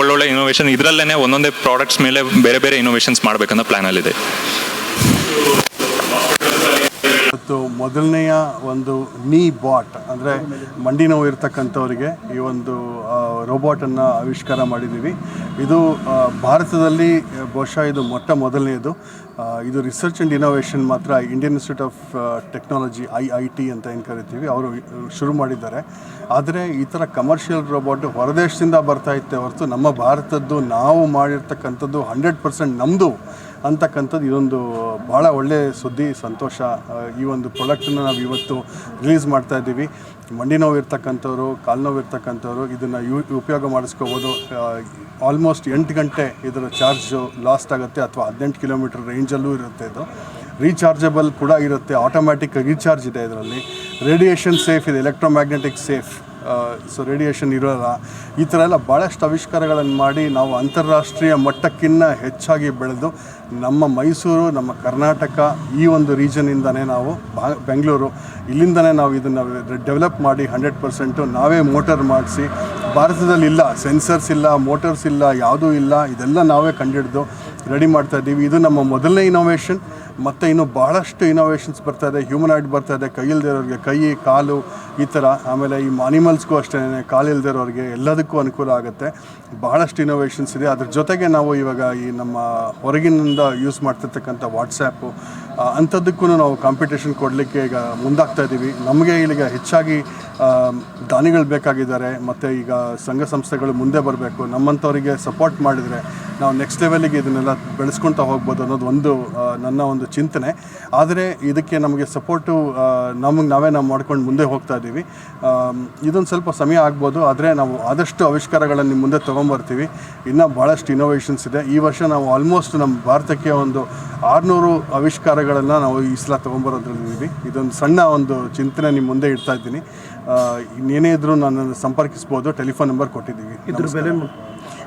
ಒಳ್ಳೊಳ್ಳೆ ಇನೋವೇಷನ್ ಇದರಲ್ಲೇನೆ ಒಂದೊಂದೇ ಪ್ರಾಡಕ್ಟ್ಸ್ ಮೇಲೆ ಬೇರೆ ಬೇರೆ ಇನೋವೇಷನ್ಸ್ ಮಾಡಬೇಕನ್ನೋ ಪ್ಲಾನ್ ಅಲ್ಲಿ ಇದೆ ಮತ್ತು ಮೊದಲನೆಯ ಒಂದು ನೀ ಬಾಟ್, ಅಂದರೆ ಮಂಡಿ ನೋವು ಇರತಕ್ಕಂಥವರಿಗೆ ಈ ಒಂದು ರೋಬೋಟನ್ನು ಆವಿಷ್ಕಾರ ಮಾಡಿದ್ದೀವಿ. ಇದು ಭಾರತದಲ್ಲಿ ಬಹುಶಃ ಇದು ಮೊಟ್ಟ ಮೊದಲನೆಯದು. ಇದು ರಿಸರ್ಚ್ ಆ್ಯಂಡ್ ಇನೋವೇಷನ್ ಮಾತ್ರ Indian Institute of Technology I I T ಅಂತ ಏನು ಕರಿತೀವಿ, ಅವರು ಶುರು ಮಾಡಿದ್ದಾರೆ. ಆದರೆ ಈ ಥರ ಕಮರ್ಷಿಯಲ್ ರೋಬೋಟ್ ಹೊರದೇಶದಿಂದ ಬರ್ತಾ ಇತ್ತೆ ಹೊರತು ನಮ್ಮ ಭಾರತದ್ದು ನಾವು ಮಾಡಿರ್ತಕ್ಕಂಥದ್ದು ಹಂಡ್ರೆಡ್ ಪರ್ಸೆಂಟ್ ನಮ್ಮದು ಅಂತಕ್ಕಂಥದ್ದು ಇದೊಂದು ಭಾಳ ಒಳ್ಳೆಯ ಸುದ್ದಿ, ಸಂತೋಷ. ಈ ಒಂದು ಪ್ರಾಡಕ್ಟನ್ನು ನಾವು ಇವತ್ತು ರಿಲೀಸ್ ಮಾಡ್ತಾ ಇದ್ದೀವಿ. ಮಂಡಿ ನೋವು ಇರ್ತಕ್ಕಂಥವ್ರು, ಕಾಲು ನೋವು ಇರ್ತಕ್ಕಂಥವ್ರು ಇದನ್ನು ಯು, ಉಪಯೋಗ ಮಾಡಿಸ್ಕೋಬೋದು. ಆಲ್ಮೋಸ್ಟ್ ಎಂಟು ಗಂಟೆ ಇದರ ಚಾರ್ಜು ಲಾಸ್ಟ್ ಆಗುತ್ತೆ ಅಥವಾ ಹದಿನೆಂಟು ಕಿಲೋಮೀಟರ್ ರೇಂಜಲ್ಲೂ ಇರುತ್ತೆ ಇದು. ರೀಚಾರ್ಜಬಲ್ ಕೂಡ ಇರುತ್ತೆ ಆಟೋಮ್ಯಾಟಿಕ್ ರೀಚಾರ್ಜ್ ಇದೆ ಇದರಲ್ಲಿ. ರೇಡಿಯೇಷನ್ ಸೇಫ್ ಇದೆ ಎಲೆಕ್ಟ್ರೋಮ್ಯಾಗ್ನೆಟಿಕ್ ಸೇಫ್ ಸೊ ರೇಡಿಯೇಷನ್ ಇರೋಲ್ಲ. ಈ ಥರ ಎಲ್ಲ ಭಾಳಷ್ಟು ಆವಿಷ್ಕಾರಗಳನ್ನು ಮಾಡಿ ನಾವು ಅಂತಾರಾಷ್ಟ್ರೀಯ ಮಟ್ಟಕ್ಕಿಂತ ಹೆಚ್ಚಾಗಿ ಬೆಳೆದು ನಮ್ಮ ಮೈಸೂರು, ನಮ್ಮ ಕರ್ನಾಟಕ ಈ ಒಂದು ರೀಜನಿಂದನೇ ನಾವು ಬೆಂಗಳೂರು, ಇಲ್ಲಿಂದನೇ ನಾವು ಇದನ್ನು ಡೆವಲಪ್ ಮಾಡಿ ಹಂಡ್ರೆಡ್ ಪರ್ಸೆಂಟು ನಾವೇ ಮೋಟರ್ ಮಾಡಿಸಿ, ಭಾರತದಲ್ಲಿ ಇಲ್ಲ ಸೆನ್ಸರ್ಸ್ ಇಲ್ಲ ಮೋಟರ್ಸ್ ಇಲ್ಲ, ಯಾವುದೂ ಇಲ್ಲ, ಇದೆಲ್ಲ ನಾವೇ ಕಂಡುಹಿಡಿದು ರೆಡಿ ಮಾಡ್ತಾ ಇದ್ದೀವಿ. ಇದು ನಮ್ಮ ಮೊದಲನೇ ಇನೋವೇಷನ್ ಮತ್ತು ಇನ್ನು ಭಾಳಷ್ಟು ಇನೋವೇಷನ್ಸ್ ಬರ್ತಾ ಇದೆ. ಹ್ಯೂಮನಾಯ್ಡ್ ಬರ್ತಾ ಇದೆ. ಕೈ ಇಲ್ದಿರೋರಿಗೆ ಕೈ, ಕಾಲು ಈ ಥರ. ಆಮೇಲೆ ಈ ಅನಿಮಲ್ಸ್ಗೂ ಅಷ್ಟೇ ಕಾಲು ಇರೋರಿಗೆ ಎಲ್ಲದಕ್ಕೂ ಅನುಕೂಲ ಆಗುತ್ತೆ. ಭಾಳಷ್ಟು ಇನೋವೇಷನ್ಸ್ ಇದೆ. ಅದ್ರ ಜೊತೆಗೆ ನಾವು ಇವಾಗ ಈ ನಮ್ಮ ಹೊರಗಿನಿಂದ ಯೂಸ್ ಮಾಡ್ತಿರ್ತಕ್ಕಂಥ ವಾಟ್ಸ್ಯಾಪು ಅಂಥದ್ದಕ್ಕೂ ನಾವು ಕಾಂಪಿಟೇಷನ್ ಕೊಡಲಿಕ್ಕೆ ಈಗ ಮುಂದಾಗ್ತಾ ಇದ್ದೀವಿ ನಮಗೆ ಇಲ್ಲಿಗ ಹೆಚ್ಚಾಗಿ ದಾನಿಗಳು ಬೇಕಾಗಿದ್ದಾರೆ. ಮತ್ತು ಈಗ ಸಂಘ ಸಂಸ್ಥೆಗಳು ಮುಂದೆ ಬರಬೇಕು. ನಮ್ಮಂಥವರಿಗೆ ಸಪೋರ್ಟ್ ಮಾಡಿದರೆ ನಾವು ನೆಕ್ಸ್ಟ್ ಲೆವೆಲಿಗೆ ಇದನ್ನೆಲ್ಲ ಬೆಳೆಸ್ಕೊಳ್ತಾ ಹೋಗ್ಬೋದು ಅನ್ನೋದು ಒಂದು ನನ್ನ ಒಂದು ಚಿಂತನೆ. ಆದರೆ ಇದಕ್ಕೆ ನಮಗೆ ಸಪೋರ್ಟು ನಮಗೆ ನಾವೇ ನಾವು ಮಾಡ್ಕೊಂಡು ಮುಂದೆ ಹೋಗ್ತಾ ಇದ್ದೀವಿ ಇದೊಂದು ಸ್ವಲ್ಪ ಸಮಯ ಆಗ್ಬೋದು. ಆದರೆ ನಾವು ಆದಷ್ಟು ಆವಿಷ್ಕಾರಗಳನ್ನು ನಿಮ್ಮ ಮುಂದೆ ತೊಗೊಂಬರ್ತೀವಿ. ಇನ್ನೂ ಭಾಳಷ್ಟು ಇನೋವೇಷನ್ಸ್ ಇದೆ. ಈ ವರ್ಷ ನಾವು ಆಲ್ಮೋಸ್ಟ್ ನಮ್ಮ ಭಾರತಕ್ಕೆ ಒಂದು ಆರುನೂರು ಆವಿಷ್ಕಾರಗಳನ್ನು ನಾವು ಈ ಸಲ ತೊಗೊಂಬರೋದ್ರಲ್ಲಿದ್ದೀವಿ ಇದೊಂದು ಸಣ್ಣ ಒಂದು ಚಿಂತನೆ ನಿಮ್ಮ ಮುಂದೆ ಇಡ್ತಾ ಇದ್ದೀನಿ. ಇನ್ನೇನೇ ಇದ್ರೂ ನನ್ನನ್ನು ಸಂಪರ್ಕಿಸ್ಬೋದು. ಟೆಲಿಫೋನ್ ನಂಬರ್ ಕೊಟ್ಟಿದ್ದೀವಿ. ಇದ್ರ ಬೆಲೆ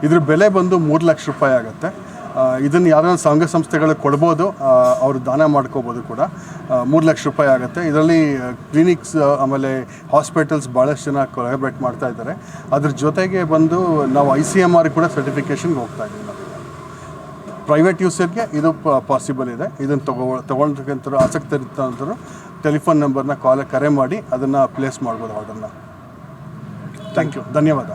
ಇದ್ರ ಬೆಲೆ ಬಂದು ಮೂರು ಲಕ್ಷ ರೂಪಾಯಿ ಆಗುತ್ತೆ. ಇದನ್ನು ಯಾರೋ ಸಂಘ ಸಂಸ್ಥೆಗಳಿಗೆ ಕೊಡ್ಬೋದು. ಅವರು ದಾನ ಮಾಡ್ಕೋಬೋದು ಕೂಡ. ಮೂರು ಲಕ್ಷ ರೂಪಾಯಿ ಆಗುತ್ತೆ. ಇದರಲ್ಲಿ ಕ್ಲಿನಿಕ್ಸ್ ಆಮೇಲೆ ಹಾಸ್ಪಿಟಲ್ಸ್ ಭಾಳಷ್ಟು ಜನ ಕೊಲಾಬ್ರೇಟ್ ಮಾಡ್ತಾ ಇದ್ದಾರೆ. ಅದ್ರ ಜೊತೆಗೆ ಬಂದು ನಾವು ಐ ಸಿ ಎಂ ಆರ್ ಕೂಡ ಸರ್ಟಿಫಿಕೇಷನ್ಗೆ ಹೋಗ್ತಾ ಇದ್ದೀವಿ ನಾವು. ಪ್ರೈವೇಟ್ ಯೂಸರ್ಗೆ ಇದು ಪಾಸಿಬಲ್ ಇದೆ. ಇದನ್ನು ತಗೋ ತೊಗೊಳ್ತಕ್ಕಂಥವ್ರು ಆಸಕ್ತಿ ಇರ್ತಂಥವ್ರು ಟೆಲಿಫೋನ್ ನಂಬರ್ನ ಕಾಲ್ ಕರೆ ಮಾಡಿ ಅದನ್ನು ಪ್ಲೇಸ್ ಮಾಡ್ಬೋದು ಆರ್ಡರ್ನ ಥ್ಯಾಂಕ್ ಯು ಧನ್ಯವಾದ.